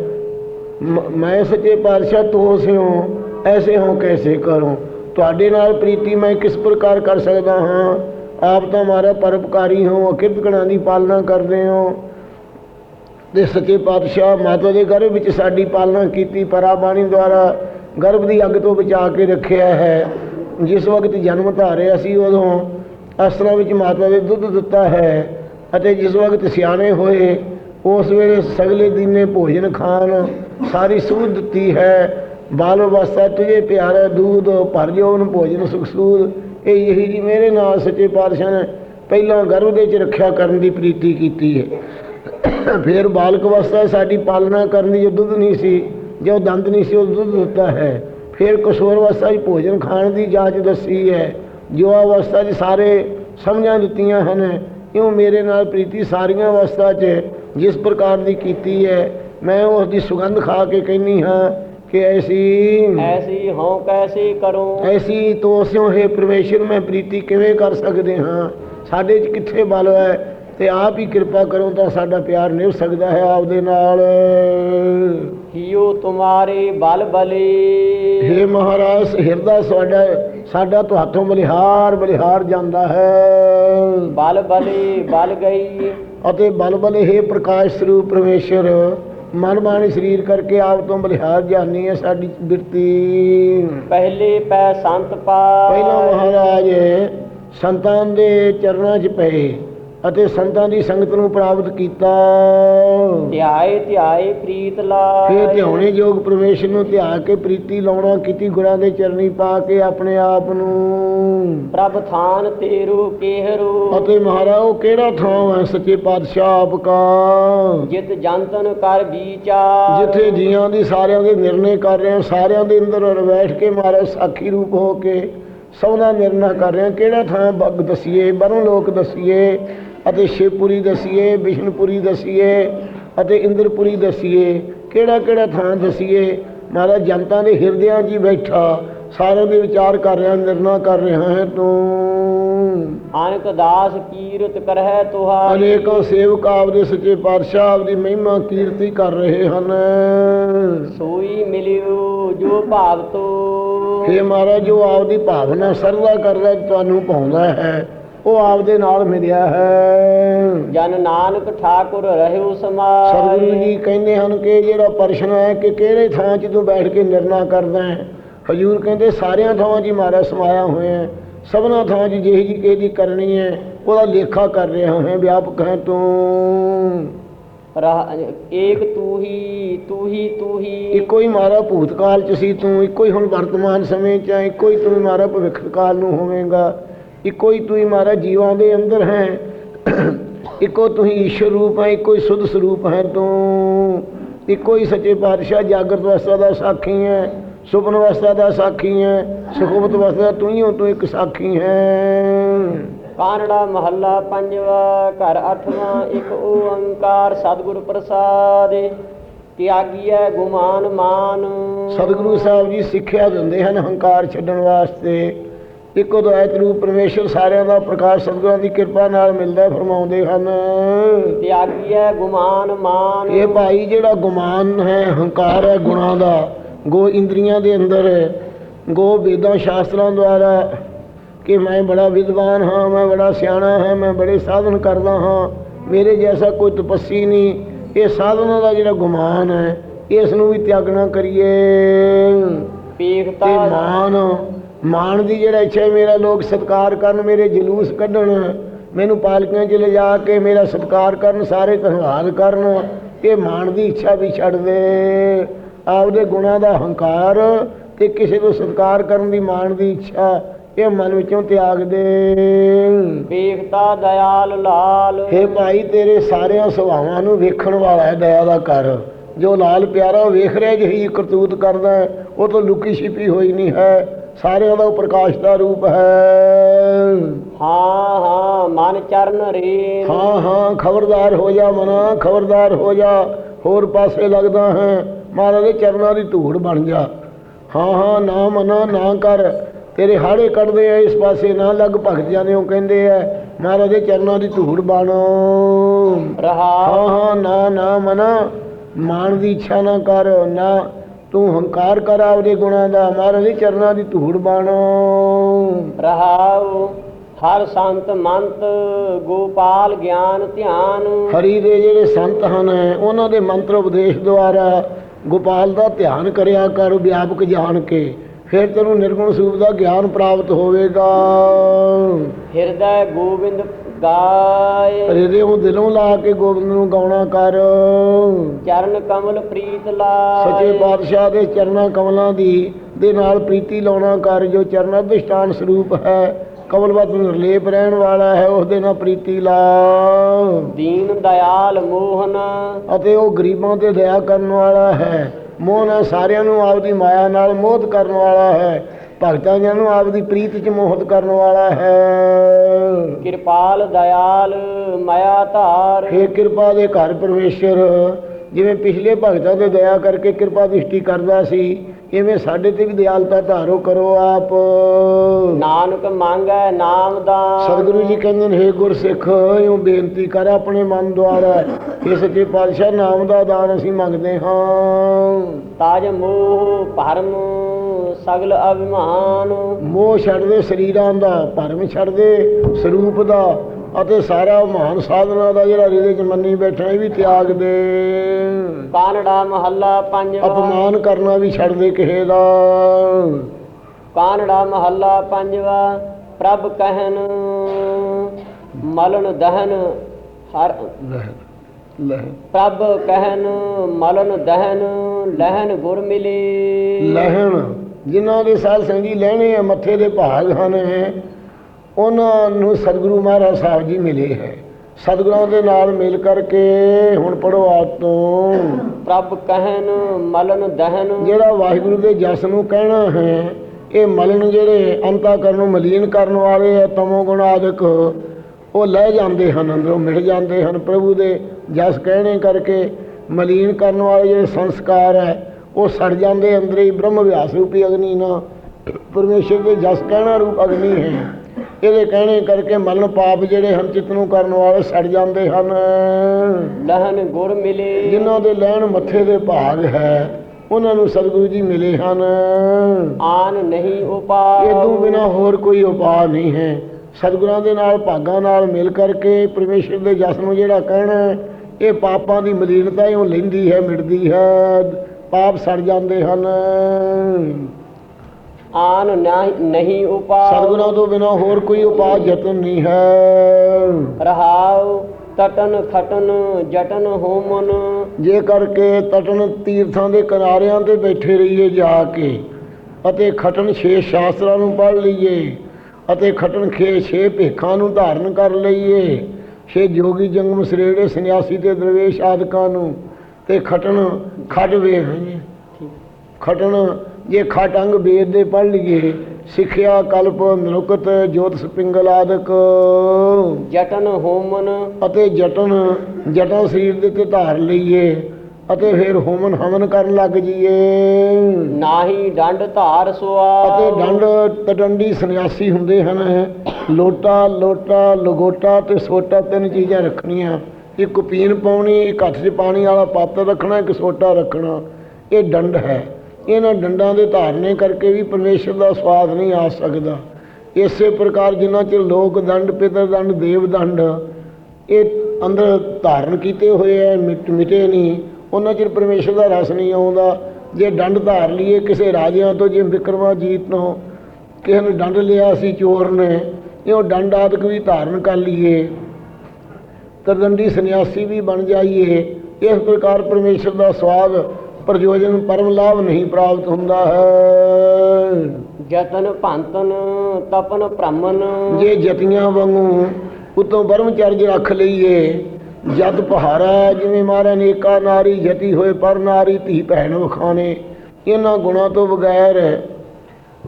ਮ- ਸੱਚੇ ਪਾਤਸ਼ਾਹ ਤੋ ਸਿਓ ਐਸੇ ਹੋ ਕੈਸੇ ਕਰੂੰ। ਤੁਹਾਡੇ ਨਾਲ ਪ੍ਰੀਤੀ ਮੈਂ ਕਿਸ ਪ੍ਰਕਾਰ ਕਰ ਸਕਦਾ ਹਾਂ? ਆਪ ਤਾਂ ਹਮਾਰਾ ਪਰਉਪਕਾਰੀ ਹੋ ਅਕਿਰਤ ਗਣਾਂ ਦੀ ਪਾਲਣਾ ਕਰਦੇ ਹੋ। ਤੇ ਸੱਚੇ ਪਾਤਸ਼ਾਹ ਮਾਤਾ ਦੇ ਗਰਭ ਵਿੱਚ ਸਾਡੀ ਪਾਲਣਾ ਕੀਤੀ ਪਰਾਬਾਣੀ ਦੁਆਰਾ ਗਰਭ ਦੀ ਅੱਗ ਤੋਂ ਬਚਾ ਕੇ ਰੱਖਿਆ ਹੈ। ਜਿਸ ਵਕਤ ਜਨਮ ਧਾਰਿਆ ਸੀ, ਉਦੋਂ ਅਸਲਾਂ ਵਿੱਚ ਮਾਤਾ ਦੇ ਦੁੱਧ ਦਿੱਤਾ ਹੈ ਅਤੇ ਜਿਸ ਵਕਤ ਸਿਆਣੇ ਹੋਏ, ਉਸ ਵੇਲੇ ਸਗਲੇ ਦਿਨੇ ਭੋਜਨ ਖਾਣ ਸਾਰੀ ਸੂਝ ਦਿੱਤੀ ਹੈ। ਬਾਲ ਅਵਸਥਾ ਤੁਝੇ ਪਿਆਰਾ ਦੂਧ ਭਰ ਜੋਨ ਭੋਜਨ ਸੁਖ ਸੂਦ ਇਹ ਇਹੀ ਜੀ ਮੇਰੇ ਨਾਲ ਸੱਚੇ ਪਾਤਸ਼ਾਹ ਨੇ ਪਹਿਲਾਂ ਗਰਭ ਦੇ ਵਿੱਚ ਰੱਖਿਆ ਕਰਨ ਦੀ ਪ੍ਰੀਤੀ ਕੀਤੀ ਹੈ। ਫਿਰ ਬਾਲਕ ਅਵਸਥਾ ਸਾਡੀ ਪਾਲਣਾ ਕਰਨ ਦੀ ਜੋ ਦੁੱਧ ਨਹੀਂ ਸੀ ਜੋ ਦੰਦ ਨਹੀਂ ਸੀ ਉਹ ਦੁੱਧ ਦਿੱਤਾ ਹੈ। ਫਿਰ ਕਿਸ਼ੋਰ ਅਵਸਥਾ 'ਚ ਭੋਜਨ ਖਾਣ ਦੀ ਜਾਂਚ ਦੱਸੀ ਹੈ। ਜੋ ਅਵਸਥਾ 'ਚ ਸਾਰੇ ਸਮਝਾਂ ਦਿੱਤੀਆਂ ਹਨ ਇਉਂ ਮੇਰੇ ਨਾਲ ਪ੍ਰੀਤੀ ਸਾਰੀਆਂ ਅਵਸਥਾ 'ਚ ਜਿਸ ਪ੍ਰਕਾਰ ਦੀ ਕੀਤੀ ਹੈ ਮੈਂ ਉਸ ਦੀ ਸੁਗੰਧ ਖਾ ਕੇ ਕਹਿੰਨੀ ਹਾਂ ਕਿ ਐਸੀ ਐਸੀ ਹਉ ਕੈਸੀ ਕਰੂੰ। ਐਸੀ ਤੋ ਸਿਉ ਹੈ ਪਰਮੇਸ਼ਰ ਮੈਂ ਪ੍ਰੀਤੀ ਕਿਵੇਂ ਕਰ ਸਕਦੇ ਹਾਂ? ਸਾਡੇ 'ਚ ਕਿੱਥੇ ਬਲ ਹੈ? ਤੇ ਆਪ ਹੀ ਕਿਰਪਾ ਕਰੋ ਤਾਂ ਸਾਡਾ ਪਿਆਰ ਨਿਭ ਸਕਦਾ ਹੈ ਆਪਦੇ ਨਾਲ। ਕੀਓ ਤੁਮਾਰੇ ਬਲ ਬਲੇ। ਹੇ ਮਹਾਰਾਜ ਹਿਰਦਾ ਸਾਡਾ ਸਾਡਾ ਤੁਹਾਥੋਂ ਬਲਿਹਾਰ ਬਲਿਹਾਰ ਜਾਂਦਾ ਹੈ। ਬਲ ਬਲੇ ਬਲ ਗਈ। ਅਤੇ ਬਲ ਬਲੇ ਹੈ ਪ੍ਰਕਾਸ਼ ਸਰੂਪ ਪਰਮੇਸ਼ਰ ਮਨ ਬਾਣੀ ਸਰੀਰ ਕਰਕੇ ਆਪ ਤੋਂ ਬਲਿਹਾਰ ਜਾਣੀ ਹੈ ਸਾਡੀ ਬਿਰਤੀ। ਪਹਿਲੇ ਪੈ ਸੰਤ ਪਾ। ਪਹਿਲਾਂ ਮਹਾਰਾਜ ਸੰਤਾਂ ਦੇ ਚਰਨਾਂ 'ਚ ਪਏ। ਅਤੇ ਸੰਤਾਂ ਦੀ ਸੰਗਤ ਨੂੰ ਪ੍ਰਾਪਤ ਕੀਤਾ। ਧਿਆਏ ਧਿਆਏ ਪ੍ਰੀਤ ਲਾ ਫਿਰ ਧਿਆਉਣੇ ਯੋਗ ਪਰਮੇਸ਼ਰ ਨੂੰ ਧਿਆ ਕੇ ਪ੍ਰੀਤੀ ਲਾਉਣਾ ਕੀਤੀ ਗੁਰਾਂ ਦੇ ਚਰਨੀ ਪਾ ਕੇ ਆਪਣੇ ਆਪ ਨੂੰ। ਪ੍ਰਭ ਥਾਨ ਤੇਰੂ ਕੇਹਰੂ। ਅਤੇ ਮਹਾਰਾਜ ਉਹ ਕਿਹੜਾ ਥਾਂ ਹੈ ਸੱਚੇ ਪਾਤਸ਼ਾਹ ਆਪ ਕਾ ਜਿਤ ਜੰਤਨ ਕਰ ਵਿਚਾਰ ਜਿੱਥੇ ਜੀਆਂ ਦੀ ਸਾਰਿਆਂ ਦੇ ਨਿਰਣੇ ਕਰ ਰਹੇ ਹਾਂ ਸਾਰਿਆਂ ਦੇ ਅੰਦਰ ਬੈਠ ਕੇ ਮਹਾਰਾਜ ਸਾਖੀ ਰੂਪ ਹੋ ਕੇ ਸਭਨਾ ਨਿਰਣਾ ਕਰ ਰਹੇ ਹਾਂ। ਕਿਹੜਾ ਥਾਂ ਬਗ ਦਸੀਏ ਬਰਮ ਲੋਕ ਦਸੀਏ। ਅਤੇ ਸ਼ਿਵਪੁਰੀ ਦਸੀਏ ਵਿਸ਼ਨਪੁਰੀ ਦਸੀਏ ਅਤੇ ਇੰਦਰਪੁਰੀ ਦਸੀਏ। ਕਿਹੜਾ ਕਿਹੜਾ ਥਾਂ ਦਸੀਏ? ਮਹਾਰਾਜ ਜਨਤਾ ਦੇ ਹਿਰਦਿਆਂ 'ਚ ਬੈਠਾ। ਸਾਰਿਆਂ ਦੇ ਵਿਚਾਰ ਕਰ ਰਿਹਾ ਨਿਰਣਾ ਕਰ ਰਿਹਾ ਹੈ ਤੂੰ। ਅਨਕ ਦਾਸ ਕੀਰਤ ਕਰਹਿ ਤੁਹਾਰੀ। ਅਨੇਕਾਂ ਸੇਵਕ ਆਪਦੇ ਸੱਚੇ ਪਾਤਸ਼ਾਹ ਆਪਦੀ ਮਹਿਮਾ ਕੀਰਤੀ ਕਰ ਰਹੇ ਹਨ। ਸੋਈ ਮਿਲਿਓ ਜੋ ਭਾਵ ਤੋ हे ਮਹਾਰਾਜ ਜੋ ਆਪਦੀ ਭਾਵਨਾ ਸਰਦਾ ਕਰਦਾ ਤੁਹਾਨੂੰ ਪਾਉਂਦਾ ਹੈ। ਉਹ ਆਪਦੇ ਨਾਲ ਮਿਲਿਆ ਹੈ। ਜਨ ਨਾਨਕ ਠਾਕੁਰ ਸਤਿਗੁਰੂ ਸਮਾਏ ਜੀ ਕਹਿੰਦੇ ਹਨ ਕਿ ਜਿਹੜਾ ਪ੍ਰਸ਼ਨ ਹੈ ਕਿ ਕਿਹੜੇ ਥਾਂ 'ਚ ਤੂੰ ਬੈਠ ਕੇ ਨਿਰਣਾ ਕਰਦਾ ਹੈ? ਹਜੂਰ ਕਹਿੰਦੇ ਸਾਰਿਆਂ ਥਾਵਾਂ 'ਚ ਮਹਾਰਾਜ ਸਮਾਇਆ ਹੋਇਆ ਹੈ। ਸਭਨਾ ਥਾਵਾਂ 'ਚ ਜਿਹੀ ਜੀ ਕਿਹਦੀ ਕਰਨੀ ਹੈ ਉਹਦਾ ਲੇਖਾ ਕਰ ਰਿਹਾ ਹੈ ਵਿਆਪਕ ਹੈ ਤੂੰ। ਰਹ- ਏਕ ਤੂ ਹੀ ਤੂ ਹੀ ਤੂ ਹੀ ਇੱਕੋ ਹੀ ਮਾਰਾ ਭੂਤਕਾਲ 'ਚ ਸੀ ਤੂੰ ਇੱਕੋ ਹੀ ਹੁਣ ਵਰਤਮਾਨ ਸਮੇਂ 'ਚ ਹੈ ਇੱਕੋ ਹੀ ਤੂੰ ਮਾਰਾ ਭਵਿੱਖ ਕਾਲ ਨੂੰ ਹੋਵੇਂਗਾ। ਇੱਕੋ ਹੀ ਤੂੰ ਹੀ ਮਾਰਾ ਜੀਵਾਂ ਦੇ ਅੰਦਰ ਹੈ। ਇੱਕੋ ਤੂੰ ਹੀ ਈਸ਼ਵਰ ਰੂਪ ਹੈ ਇੱਕੋ ਹੀ ਸੁਧ ਸਰੂਪ ਹੈ ਤੂੰ। ਇੱਕੋ ਹੀ ਸੱਚੇ ਪਾਤਸ਼ਾਹ ਜਾਗਰਤ ਅਵਸਥਾ ਦਾ ਸਾਖੀ ਹੈ ਸੁਪਨ ਅਵਸਥਾ ਦਾ ਸਾਖੀ ਹੈ ਸੁਖਵਤ ਅਵਸਥਾ ਤੂੰ ਹੀ ਹੋ ਤੂੰ ਇੱਕ ਸਾਖੀ ਹੈ। ਕਾਨੜਾ ਮਹੱਲਾ ਪੰਜਵਾ ਘਰ ਅਠਵਾਂ ਇੱਕ ਓੰਕਾਰ ਸਤਿਗੁਰ ਪ੍ਰਸਾਦ। ਤਿਆਗੀਐ ਗੁਮਾਨ ਮਾਨ। ਸਤਿਗੁਰੂ ਸਾਹਿਬ ਜੀ ਸਿੱਖਿਆ ਦਿੰਦੇ ਹਨ ਹੰਕਾਰ ਛੱਡਣ ਵਾਸਤੇ। ਇੱਕੋ ਦਇਤ ਰੂਪ ਪਰਮੇਸ਼ਰ ਸਾਰਿਆਂ ਦਾ ਪ੍ਰਕਾਸ਼ ਸਤਿਗੁਰਾਂ ਦੀ ਕਿਰਪਾ ਨਾਲ ਮਿਲਦਾ ਹੈ, ਫਰਮਾਉਂਦੇ ਹਨ। ਤਿਆਗੀਐ ਗੁਮਾਨ ਮਾਨ। ਇਹ ਭਾਈ ਜਿਹੜਾ ਗੁਮਾਨ ਹੈ ਹੰਕਾਰ ਹੈ ਗੁਣਾਂ ਦਾ ਗੋ ਇੰਦਰੀਆਂ ਦੇ ਅੰਦਰ ਹੈ ਗੋ ਵੇਦਾਂ ਸ਼ਾਸਤਰਾਂ ਦੁਆਰਾ ਕਿ ਮੈਂ ਬੜਾ ਵਿਦਵਾਨ ਹਾਂ ਮੈਂ ਬੜਾ ਸਿਆਣਾ ਹਾਂ ਮੈਂ ਬੜੇ ਸਾਧਨ ਕਰਦਾ ਹਾਂ ਮੇਰੇ ਜੈਸਾ ਕੋਈ ਤਪੱਸੀ ਨਹੀਂ। ਇਹ ਸਾਧਨਾਂ ਦਾ ਜਿਹੜਾ ਗੁਮਾਨ ਹੈ ਇਸ ਨੂੰ ਵੀ ਤਿਆਗਣਾ ਕਰੀਏ। ਪੀਖਤਾ ਮਾਨ ਮਾਨ ਦੀ ਜਿਹੜਾ ਇੱਛਾ ਹੈ ਮੇਰਾ ਲੋਕ ਸਤਿਕਾਰ ਕਰਨ ਮੇਰੇ ਜਲੂਸ ਕੱਢਣ ਮੈਨੂੰ ਪਾਲਕੀਆਂ 'ਚ ਲਿਜਾ ਕੇ ਮੇਰਾ ਸਤਿਕਾਰ ਕਰਨ ਸਾਰੇ ਧੰਨਵਾਦ ਕਰਨ ਇਹ ਮਾਨ ਦੀ ਇੱਛਾ ਵੀ ਛੱਡ ਦੇ। ਆਪਦੇ ਗੁਣਾਂ ਦਾ ਹੰਕਾਰ ਤੇ ਕਿਸੇ ਨੂੰ ਸਤਿਕਾਰ ਕਰਨ ਦੀ ਮਾਨ ਦੀ ਇੱਛਾ ਇਹ ਮਨ ਵਿੱਚੋਂ ਤਿਆਗ ਦੇ। ਪੀਖਤਾ ਦਇਆਲ ਲਾਲ। ਹੇ ਭਾਈ ਤੇਰੇ ਸਾਰਿਆਂ ਸੁਭਾਵਾਂ ਨੂੰ ਵੇਖਣ ਵਾਲਾ ਹੈ ਦਇਆ ਦਾ ਕਰ ਜੋ ਲਾਲ ਪਿਆਰਾ ਵੇਖ ਰਿਹਾ ਜਿਹੀ ਕਰਤੂਤ ਕਰਦਾ ਉਹ ਤਾਂ ਲੁਕੀ ਛਿਪੀ ਹੋਈ ਨਹੀਂ ਹੈ। ਸਾਰਿਆਂ ਦਾ ਉਹ ਪ੍ਰਕਾਸ਼ ਦਾ ਰੂਪ ਹੈ। ਹਾਂ ਹਾਂ ਮਨ ਚਰਨ ਰੇ ਹਾਂ ਹਾਂ ਖਬਰਦਾਰ ਹੋ ਜਾ ਮਨਾ ਖਬਰਦਾਰ ਹੋ ਜਾ ਹੋਰ ਪਾਸੇ ਲੱਗਦਾ ਹੈ। ਮਹਾਰਾਜ ਦੇ ਚਰਨਾਂ ਦੀ ਧੂੜ ਬਣ ਜਾ। ਹਾਂ ਹਾਂ ਨਾ ਮਨਾ ਨਾ ਕਰ। ਤੇਰੇ ਹਾੜੇ ਕੱਢਦੇ ਆ ਇਸ ਪਾਸੇ ਨਾ ਲੱਗ ਭਗਤ ਜਾਣੇ ਉਹ ਕਹਿੰਦੇ ਆ ਮਹਾਰਾਜ ਦੇ ਚਰਨਾਂ ਦੀ ਧੂੜ ਬਣ। ਰਹਾਉ ਹਾਂ ਹਾਂ ਨਾ ਨਾ ਮਨਾ। ਮਾਣ ਦੀ ਇੱਛਾ ਨਾ ਕਰ ਨਾ ਤੂੰ ਹੰਕਾਰ ਕਰ ਆਪਦੇ ਗੁਣਾਂ ਦਾ ਮਹਾਰਾਜ ਦੇ ਚਰਨਾਂ ਦੀ ਧੂੜ ਬਣ। ਰਹਾਉ ਹਰ ਸੰਤ ਮੰਤ ਗੋਪਾਲ ਗਿਆਨ ਧਿਆਨ। ਹਰੀ ਦੇ ਜਿਹੜੇ ਸੰਤ ਹਨ ਉਹਨਾਂ ਦੇ ਮੰਤਰ ਉਪਦੇਸ਼ ਦੁਆਰਾ ਗੋਪਾਲ ਦਾ ਧਿਆਨ ਕਰਿਆ ਕਰ ਵਿਆਪਕ ਜਾਣ ਕੇ। ਫਿਰ ਤੈਨੂੰ ਨਿਰਗੁਣ ਸਰੂਪ ਦਾ ਗਿਆਨ ਪ੍ਰਾਪਤ ਹੋਵੇਗਾ। ਹਿਰਦੈ ਗੋਬਿੰਦ ਗਾਏ। ਹਿਰਦਿਓਂ ਦਿਲੋਂ ਲਾ ਕੇ ਗੋਬਿੰਦ ਨੂੰ ਗਾਉਣਾ ਕਰ। ਚਰਨ ਕਮਲ ਪ੍ਰੀਤ ਸੱਚੇ ਲਾਏ ਪਾਤਸ਼ਾਹ ਦੇ ਚਰਨਾਂ ਕਮਲਾਂ ਦੀ ਦੇ ਨਾਲ ਪ੍ਰੀਤੀ ਲਾਉਣਾ ਕਰ ਜੋ ਚਰਨ ਅਧਿਸ਼ਟਾਨ ਸਰੂਪ ਹੈ ਕਮਲਵਤ ਨਿਰਲੇਪ ਰਹਿਣ ਵਾਲਾ ਹੈ ਉਸ ਦੇ ਨਾਲ ਪ੍ਰੀਤੀ ਲਾ। ਦੀਨ ਦਿਆਲ ਮੋਹਨ। ਅਤੇ ਉਹ ਗਰੀਬਾਂ ਤੇ ਦਇਆ ਕਰਨ ਵਾਲਾ ਹੈ। ਮੋਹ ਨਾਲ ਸਾਰਿਆਂ ਨੂੰ ਆਪਦੀ ਮਾਇਆ ਨਾਲ ਮੋਹਿਤ ਕਰਨ ਵਾਲਾ ਹੈ। ਭਗਤਾਂ ਜਨਾਂ ਨੂੰ ਆਪਦੀ ਪ੍ਰੀਤ ਚ ਮੋਹਿਤ ਕਰਨ ਵਾਲਾ ਹੈ। ਕਿਰਪਾਲ ਦਿਆਲ ਮਾਇਆ ਧਾਰ। ਹੇ ਕਿਰਪਾ ਦੇ ਘਰ ਪਰਮੇਸ਼ਰ ਜਿਵੇਂ ਪਿਛਲੇ ਭਗਤਾਂ ਤੇ ਦਇਆ ਕਰਕੇ ਕਿਰਪਾ ਦ੍ਰਿਸ਼ਟੀ ਕਰਦਾ ਸੀ ਇਵੇਂ ਸਾਡੇ ਤੇ ਵੀ ਦਿਆਲਤਾ ਧਾਰੋ ਕਰੋ ਆਪ। ਨਾਨਕ ਮੰਗੈ ਨਾਮ ਦਾ ਸਤਿਗੁਰੂ ਜੀ ਕਹਿੰਦੇ ਨੇ ਹੇ ਗੁਰਸਿੱਖ ਇਉਂ ਬੇਨਤੀ ਕਰ ਆਪਣੇ ਮਨ ਦੁਆਰਾ ਇਹ ਸੱਚੇ ਪਾਤਸ਼ਾਹ ਨਾਮ ਦਾ ਦਾਨ ਅਸੀਂ ਮੰਗਦੇ ਹਾਂ। ਤਾਜ ਮੋਹ ਭਰਮ ਸਗਲ ਅਭਿਮਾਨ। ਮੋਹ ਛੱਡ ਦੇ ਸਰੀਰਾਂ ਦਾ ਭਰਮ ਛੱਡ ਦੇ ਸਰੂਪ ਦਾ ਅਤੇ ਸਾਰਾ ਮਹਾਨ ਸਾਧਨਾ ਦਾ ਜਿਹੜਾ ਚ ਮੰਨੀ ਬੈਠਾ ਇਹ ਵੀ ਤਿਆਗ ਦੇ। ਕਾਨੜਾ ਮਹੱਲਾ ਪੰਜਵਾ। ਅਪਮਾਨ ਕਰਨਾ ਵੀ ਛੱਡ ਦੇ ਕਿਸੇ ਦਾ। ਕਾਨੜਾ ਮਹੱਲਾ ਪੰਜਵਾ ਪ੍ਰਭ ਕਹਿਨ ਮਲਨ ਦਹਨ ਹਰ ਲੈ ਲੈ ਪ੍ਰਭ ਕਹਿਨ ਮਲਨ ਦਹਨ ਲਹਨ ਗੁਰ ਮਿਲੇ। ਲਹਿਣ ਜਿਨ੍ਹਾਂ ਦੇ ਸਾਧ ਸੰਗੀ ਲੈਣੇ ਆ ਮੱਥੇ ਦੇ ਭਾਗ ਹਨ। ਉਹਨਾਂ ਨੂੰ ਸਤਿਗੁਰੂ ਮਹਾਰਾਜ ਸਾਹਿਬ ਜੀ ਮਿਲੇ ਹੈ। ਸਤਿਗੁਰਾਂ ਦੇ ਨਾਲ ਮਿਲ ਕਰਕੇ ਹੁਣ ਪੜੋ ਆਪ ਤੋਂ। ਪ੍ਰਭ ਕਹਿਨ ਮਲਨ ਦਹਨ। ਜਿਹੜਾ ਵਾਹਿਗੁਰੂ ਦੇ ਜਸ ਨੂੰ ਕਹਿਣਾ ਹੈ ਇਹ ਮਲਨ ਜਿਹੜੇ ਅੰਤਾਕਰਨ ਨੂੰ ਮਲੀਨ ਕਰਨ ਵਾਲੇ ਆ ਤਮੋ ਗੁਣ ਆਦਿਕ ਉਹ ਲੈ ਜਾਂਦੇ ਹਨ ਅੰਦਰੋਂ ਮਿਟ ਜਾਂਦੇ ਹਨ। ਪ੍ਰਭੂ ਦੇ ਜਸ ਕਹਿਣੇ ਕਰਕੇ ਮਲੀਨ ਕਰਨ ਵਾਲੇ ਜਿਹੜੇ ਸੰਸਕਾਰ ਹੈ ਉਹ ਸੜ ਜਾਂਦੇ ਅੰਦਰੇ ਹੀ ਬ੍ਰਹਮ ਵਿਆਸ ਰੂਪੀ ਅਗਨੀ ਨਾਲ। ਪਰਮੇਸ਼ਰ ਦੇ ਜਸ ਕਹਿਣਾ ਰੂਪ ਅਗਨੀ ਹੈ। ਇਹਦੇ ਕਹਿਣੇ ਕਰਕੇ ਮਲਨ ਪਾਪ ਜਿਹੜੇ ਹਨ ਚਿੱਤ ਨੂੰ ਕਰਨ ਵਾਲੇ ਸੜ ਜਾਂਦੇ ਹਨ। ਲਹਨ ਗੁਰ ਮਿਲੇ। ਜਿਨ੍ਹਾਂ ਦੇ ਲੈਣ ਮੱਥੇ ਦੇ ਭਾਗ ਹੈ ਉਹਨਾਂ ਨੂੰ ਸਤਿਗੁਰੂ ਜੀ ਮਿਲੇ ਹਨ। ਆਨ ਨਹੀਂ ਉਪਾਇ ਇਹ ਤੋਂ ਬਿਨਾ ਹੋਰ ਕੋਈ ਉਪਾਅ ਨਹੀਂ ਹੈ। ਸਤਿਗੁਰਾਂ ਦੇ ਨਾਲ ਭਾਗਾਂ ਨਾਲ ਮਿਲ ਕਰਕੇ ਪਰਮੇਸ਼ਰ ਦੇ ਜਸ ਨੂੰ ਜਿਹੜਾ ਕਹਿਣਾ ਇਹ ਪਾਪਾਂ ਦੀ ਮਲੀਨਤਾ ਹੀ ਉਹ ਲੈਂਦੀ ਹੈ ਮਿਟਦੀ ਹੈ ਪਾਪ ਸੜ ਜਾਂਦੇ ਹਨ। ਆਨ ਨਾਹੀ- ਉਪਾਇ ਸਤਿਗੁਰਾਂ ਤੋਂ ਬਿਨਾ ਹੋਰ ਕੋਈ ਉਪਾਅ ਯਤਨ ਨਹੀਂ ਹੈ। ਰਹਾਉ ਤਟਨ ਖਟਨ ਜਟਨ ਹੋਮਨ। ਜੇ ਕਰਕੇ ਤਟਨ ਤੀਰਥਾਂ ਦੇ ਕਿਨਾਰਿਆਂ ਤੇ ਬੈਠੇ ਰਹੀਏ ਜਾ ਕੇ ਅਤੇ ਖਟਨ ਛੇ ਸ਼ਾਸਤਰਾਂ ਨੂੰ ਪੜ੍ਹ ਲਈਏ ਅਤੇ ਖਟਨ ਖੇ ਛੇ ਭੇਖਾਂ ਨੂੰ ਧਾਰਨ ਕਰ ਲਈਏ ਛੇ ਜੋਗੀ ਜੰਗਮ ਸਰੇੜੇ ਸੰਨਿਆਸੀ ਤੇ ਦਰਵੇਸ਼ ਆਦਿਕਾਂ ਨੂੰ ਤੇ ਖਟਨ ਖਟ ਵੇਖ ਖਟਨ ਜੇ ਖਟ ਅੰਗ ਵੇਦ ਦੇ ਪੜ੍ਹ ਲਈਏ ਸਿੱਖਿਆ ਕਲਪ ਨਰੁਕਤ ਜੋਤਿਸ ਪਿੰਗਲ ਆਦਿਕ। ਜਟਨ ਹੋਮਨ। ਅਤੇ ਜਟਨ ਜਟਨ ਸਰੀਰ ਦੇ ਤੇ ਧਾਰ ਲਈਏ ਅਤੇ ਫਿਰ ਹੋਮਨ ਹਵਨ ਕਰਨ ਲੱਗ ਜੀਏ। ਨਾਹੀ ਡੰਡ ਧਾਰ ਸੁਆ ਅਤੇ ਡੰਡ ਤਡੰਡੀ ਸੰਨਿਆਸੀ ਹੁੰਦੇ ਹਨ। ਲੋਟਾ ਲੋਟਾ ਲਗੋਟਾ ਤੇ ਸੋਟਾ ਤਿੰਨ ਚੀਜ਼ਾਂ ਰੱਖਣੀਆਂ। ਇੱਕ ਪੀਣ ਪਾਉਣੀ ਇੱਕ ਹੱਥ 'ਚ ਪਾਣੀ ਵਾਲਾ ਪਾਤਰ ਰੱਖਣਾ ਇੱਕ ਸੋਟਾ ਰੱਖਣਾ। ਇਹ ਡੰਡ ਹੈ। ਇਹਨਾਂ ਡੰਡਾਂ ਦੇ ਧਾਰਨੇ ਕਰਕੇ ਵੀ ਪਰਮੇਸ਼ਰ ਦਾ ਸਵਾਦ ਨਹੀਂ ਆ ਸਕਦਾ। ਇਸੇ ਪ੍ਰਕਾਰ ਜਿੰਨਾ ਚਿਰ ਲੋਕ ਦੰਡ, ਪਿਤਰ ਦੰਡ, ਦੇਵ ਦੰਡ ਇਹ ਅੰਦਰ ਧਾਰਨ ਕੀਤੇ ਹੋਏ ਐ, ਮਿਟ, ਮਿਟੇ ਨਹੀਂ, ਉਹਨਾਂ ਚਿਰ ਪਰਮੇਸ਼ਰ ਦਾ ਰਸ ਨਹੀਂ ਆਉਂਦਾ। ਜੇ ਡੰਡ ਧਾਰ ਲਈਏ, ਕਿਸੇ ਰਾਜਿਆਂ ਤੋਂ ਜਿਵੇਂ ਵਿਕਰਮਾਜੀਤ ਤੋਂ ਕਿਸੇ ਨੇ ਡੰਡ ਲਿਆ ਸੀ, ਚੋਰ ਨੇ, ਇਹ ਉਹ ਡੰਡ ਆਦਿਕ ਵੀ ਧਾਰਨ ਕਰ ਲਈਏ, ਤਰਦੰਡੀ ਸੰਨਿਆਸੀ ਵੀ ਬਣ ਜਾਈਏ, ਇਸ ਪ੍ਰਕਾਰ ਪਰਮੇਸ਼ਰ ਦਾ ਸਵਾਦ ਪ੍ਰਯੋਜਨ ਪਰਮ ਲਾਭ ਨਹੀਂ ਪ੍ਰਾਪਤ ਹੁੰਦਾ ਹੈ। ਜਤਨ ਭੰਤਨ ਤਪਨ ਭ੍ਰਮਨ। ਜੇ ਜਤੀਆਂ ਵਾਂਗੂ ਉਤੋਂ ਬਰਮਚਰਜ ਰੱਖ ਲਈਏ ਜਦ ਪਹਾਰਾ ਜਿਵੇਂ ਮਾਰੇ ਨੇ ਏਕਾ ਨਾਰੀ ਜਤੀ ਹੋਏ ਪਰ ਨਾਰੀ ਧੀ ਭੈਣ ਵਖਾਣੇ ਇਹਨਾਂ ਗੁਣਾਂ ਤੋਂ ਬਗੈਰ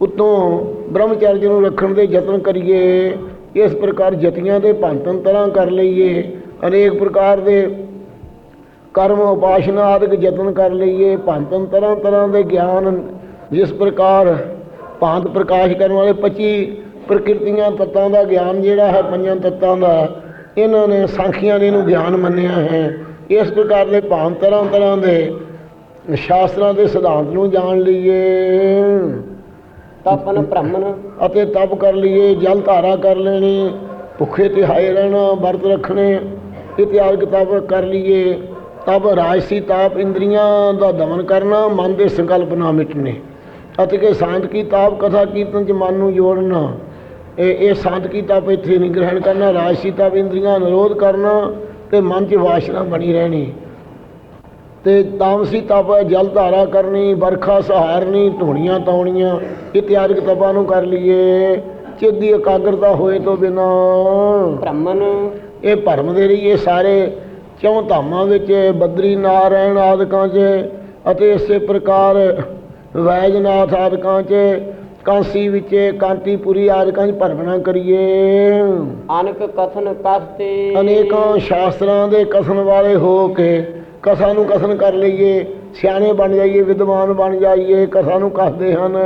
ਉਤੋਂ ਬ੍ਰਹਮਚਰਜ ਨੂੰ ਰੱਖਣ ਦੇ ਯਤਨ ਕਰੀਏ ਇਸ ਪ੍ਰਕਾਰ ਜਤੀਆਂ ਦੇ ਭੰਤਨ ਤਰ੍ਹਾਂ ਕਰ ਲਈਏ ਅਨੇਕ ਪ੍ਰਕਾਰ ਦੇ ਕਰਮ ਉਪਾਸ਼ਨਾ ਆਦਿਕ ਯਤਨ ਕਰ ਲਈਏ ਭੰਤਨ ਤਰ੍ਹਾਂ ਤਰ੍ਹਾਂ ਦੇ ਗਿਆਨ ਜਿਸ ਪ੍ਰਕਾਰ ਭਾਂਤ ਪ੍ਰਕਾਸ਼ ਕਰਨ ਵਾਲੇ 25 ਪ੍ਰਕਿਰਤੀਆਂ ਤੱਤਾਂ ਦਾ ਗਿਆਨ ਜਿਹੜਾ ਹੈ ਪੰਜਾਂ ਤੱਤਾਂ ਦਾ ਇਹਨਾਂ ਨੇ ਸਾਖੀਆਂ ਨੇ ਇਹਨੂੰ ਗਿਆਨ ਮੰਨਿਆ ਹੈ। ਇਸ ਪ੍ਰਕਾਰ ਦੇ ਭਾਂਤ ਤਰ੍ਹਾਂ ਤਰ੍ਹਾਂ ਦੇ ਸ਼ਾਸਤਰਾਂ ਦੇ ਸਿਧਾਂਤ ਨੂੰ ਜਾਣ ਲਈਏ। ਤਪਨ ਭ੍ਰਮਣ। ਅਤੇ ਤਪ ਕਰ ਲਈਏ ਜਲ ਧਾਰਾ ਕਰ ਲੈਣੀ ਭੁੱਖੇ ਤੇ ਹਾਏ ਰਹਿਣਾ ਵਰਤ ਰੱਖਣੇ ਇਤਿਆਦਿਕ ਤਪ ਕਰ ਲਈਏ। ਤਪ ਰਾਜਸੀ ਤਾਪ ਇੰਦਰੀਆਂ ਦਾ ਦਮਨ ਕਰਨਾ ਮਨ ਦੇ ਸੰਕਲਪ ਨਾ ਮਿਟਣੇ। ਅਤੇ ਕਿ ਸ਼ਾਂਤ ਕੀ ਤਾਪ ਕਥਾ ਕੀਰਤਨ ਚ ਮਨ ਨੂੰ ਜੋੜਨਾ ਇਹ ਇਹ ਸ਼ਾਂਤ ਕੀ ਤਾਪ ਇੱਥੇ ਨਹੀਂ ਗ੍ਰਹਿਣ ਕਰਨਾ। ਰਾਜਸੀ ਤਾਪ ਇੰਦਰੀਆਂ ਨਿਰੋਧ ਕਰਨਾ ਤੇ ਮਨ ਚ ਵਾਸ਼ਨਾ ਬਣੀ ਰਹਿਣੀ। ਤੇ ਤਾਮਸੀ ਤਪ ਜਲ ਧਾਰਾ ਕਰਨੀ ਵਰਖਾ ਸਹਾਰਨੀ ਧੂਣੀਆਂ ਤਾਉਣੀਆਂ ਇਤਿਆਦਿਕ ਤਪਾਂ ਨੂੰ ਕਰ ਲਈਏ। ਚਿੱਤ ਦੀ ਇਕਾਗਰਤਾ ਹੋਏ ਤੋਂ ਬਿਨਾ ਭ੍ਰਮਣ ਇਹ ਭਰਮ ਦੇ ਰਹੀਏ ਸਾਰੇ। ਚੌਂ ਧਾਮਾਂ ਵਿੱਚ ਬਦਰੀ ਨਾਰਾਇਣ ਆਦਿਕਾਂ 'ਚ ਅਤੇ ਇਸੇ ਪ੍ਰਕਾਰ ਵੈਜਨਾਥ ਆਦਿਕਾਂ 'ਚ ਕਾਂਸੀ ਵਿੱਚ ਕਾਂਤੀਪੁਰੀ ਆਦਿਕਾਂ 'ਚ ਭਰਮਣਾ ਕਰੀਏ। ਅਨਕ ਕਥਨ ਕਥਤੇ ਅਨੇਕਾਂ ਸ਼ਾਸਤਰਾਂ ਦੇ ਕਥਨ ਵਾਲੇ ਹੋ ਕੇ ਕਥਾ ਨੂੰ ਕਥਨ ਕਰ ਲਈਏ ਸਿਆਣੇ ਬਣ ਜਾਈਏ ਵਿਦਵਾਨ ਬਣ ਜਾਈਏ ਕਥਾ ਨੂੰ ਕਹਦੇ ਹਨ।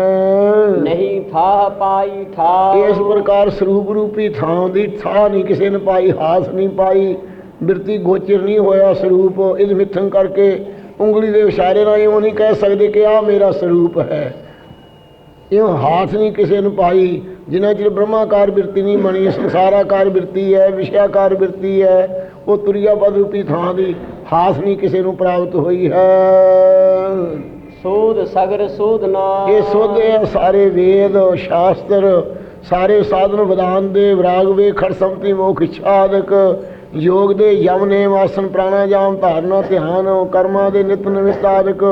ਨਹੀਂ ਥਾਹ ਪਾਈ ਠਾਹ ਇਸ ਪ੍ਰਕਾਰ ਸਰੂਪ ਰੂਪੀ ਥਾਂ ਦੀ ਥਾਂ ਨਹੀਂ ਕਿਸੇ ਨੇ ਪਾਈ ਹਾਸ ਨਹੀਂ ਪਾਈ। ਬਿਰਤੀ ਗੋਚਰ ਨਹੀਂ ਹੋਇਆ ਸਰੂਪ ਇਸ ਮਿੱਥਨ ਕਰਕੇ ਉਂਗਲੀ ਦੇ ਇਸ਼ਾਰੇ ਨਾਲ ਇਹ ਨਹੀਂ ਕਹਿ ਸਕਦੇ ਕਿ ਆ ਮੇਰਾ ਸਰੂਪ ਹੈ। ਇਹ ਹਾਥ ਨਹੀਂ ਕਿਸੇ ਨੂੰ ਪਾਈ ਜਿੰਨਾ ਚਿਰ ਬ੍ਰਹਮਾਕਾਰ ਬਿਰਤੀ ਨਹੀਂ ਬਣੀ ਸੰਸਾਰਾਕਾਰ ਬਿਰਤੀ ਹੈ ਵਿਸ਼ਿਆਕਾਰ ਬਿਰਤੀ ਹੈ ਉਹ ਤੁਰਿਆ ਪਦ ਰੂਪੀ ਥਾਂ ਦੀ ਹਾਥ ਨਹੀਂ ਕਿਸੇ ਨੂੰ ਪ੍ਰਾਪਤ ਹੋਈ ਹੈ। ਸੋਧ ਸਗਰ ਸੋਧ ਨਾ। ਇਹ ਸੋਧੇ ਸਾਰੇ ਵੇਦ ਸ਼ਾਸਤਰ ਸਾਰੇ ਸਾਧਨ ਵਿਧਾਨ ਦੇ ਵਿਰਾਗ ਵੇ ਖੜ ਸੰਪਤੀ ਮੋਖ ਇਛਾਦਕ ਯੋਗ ਦੇ ਯਮ ਨੇਮ ਆਸਨ ਪ੍ਰਾਣਾਯਾਮ ਧਾਰਨਾ ਧਿਆਨ ਕਰਮਾਂ ਦੇ ਨਿਤ ਨਵਿਤ ਆਦਿਕ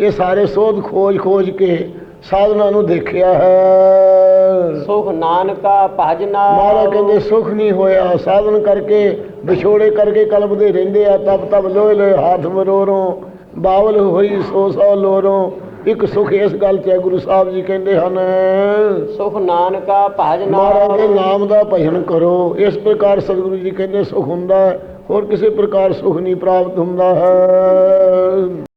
ਇਹ ਸਾਰੇ ਸੋਧ ਖੋਜ ਖੋਜ ਕੇ ਸਾਧਨਾ ਨੂੰ ਦੇਖਿਆ ਹੈ। ਸੁਖ ਨਾਨਕਾ ਭਜਨਾ ਮਹਾਰਾਜ ਕਹਿੰਦੇ ਸੁਖ ਨਹੀਂ ਹੋਇਆ ਸਾਧਨ ਕਰਕੇ ਵਿਛੋੜੇ ਕਰਕੇ ਕਲਪਦੇ ਰਹਿੰਦੇ ਆ ਤਬ ਤਬ ਲੋਹ ਲੋਹ ਹੱਥ ਮਰੋਰੋਂ ਬਾਵਲ ਹੋਈ ਸੋ ਸੋ ਲੋਰੋਂ। ਇੱਕ ਸੁਖ ਇਸ ਗੱਲ 'ਚ ਹੈ ਗੁਰੂ ਸਾਹਿਬ ਜੀ ਕਹਿੰਦੇ ਹਨ ਸੁਖ ਨਾਨਕਾ ਭਜਨਾ ਮਹਾਰਾਜ ਦੇ ਨਾਮ ਦਾ ਭਜਨ ਕਰੋ। ਇਸ ਪ੍ਰਕਾਰ ਸਤਿਗੁਰੂ ਜੀ ਕਹਿੰਦੇ ਸੁਖ ਹੁੰਦਾ ਹੋਰ ਕਿਸੇ ਪ੍ਰਕਾਰ ਸੁਖ ਨਹੀਂ ਪ੍ਰਾਪਤ ਹੁੰਦਾ ਹੈ।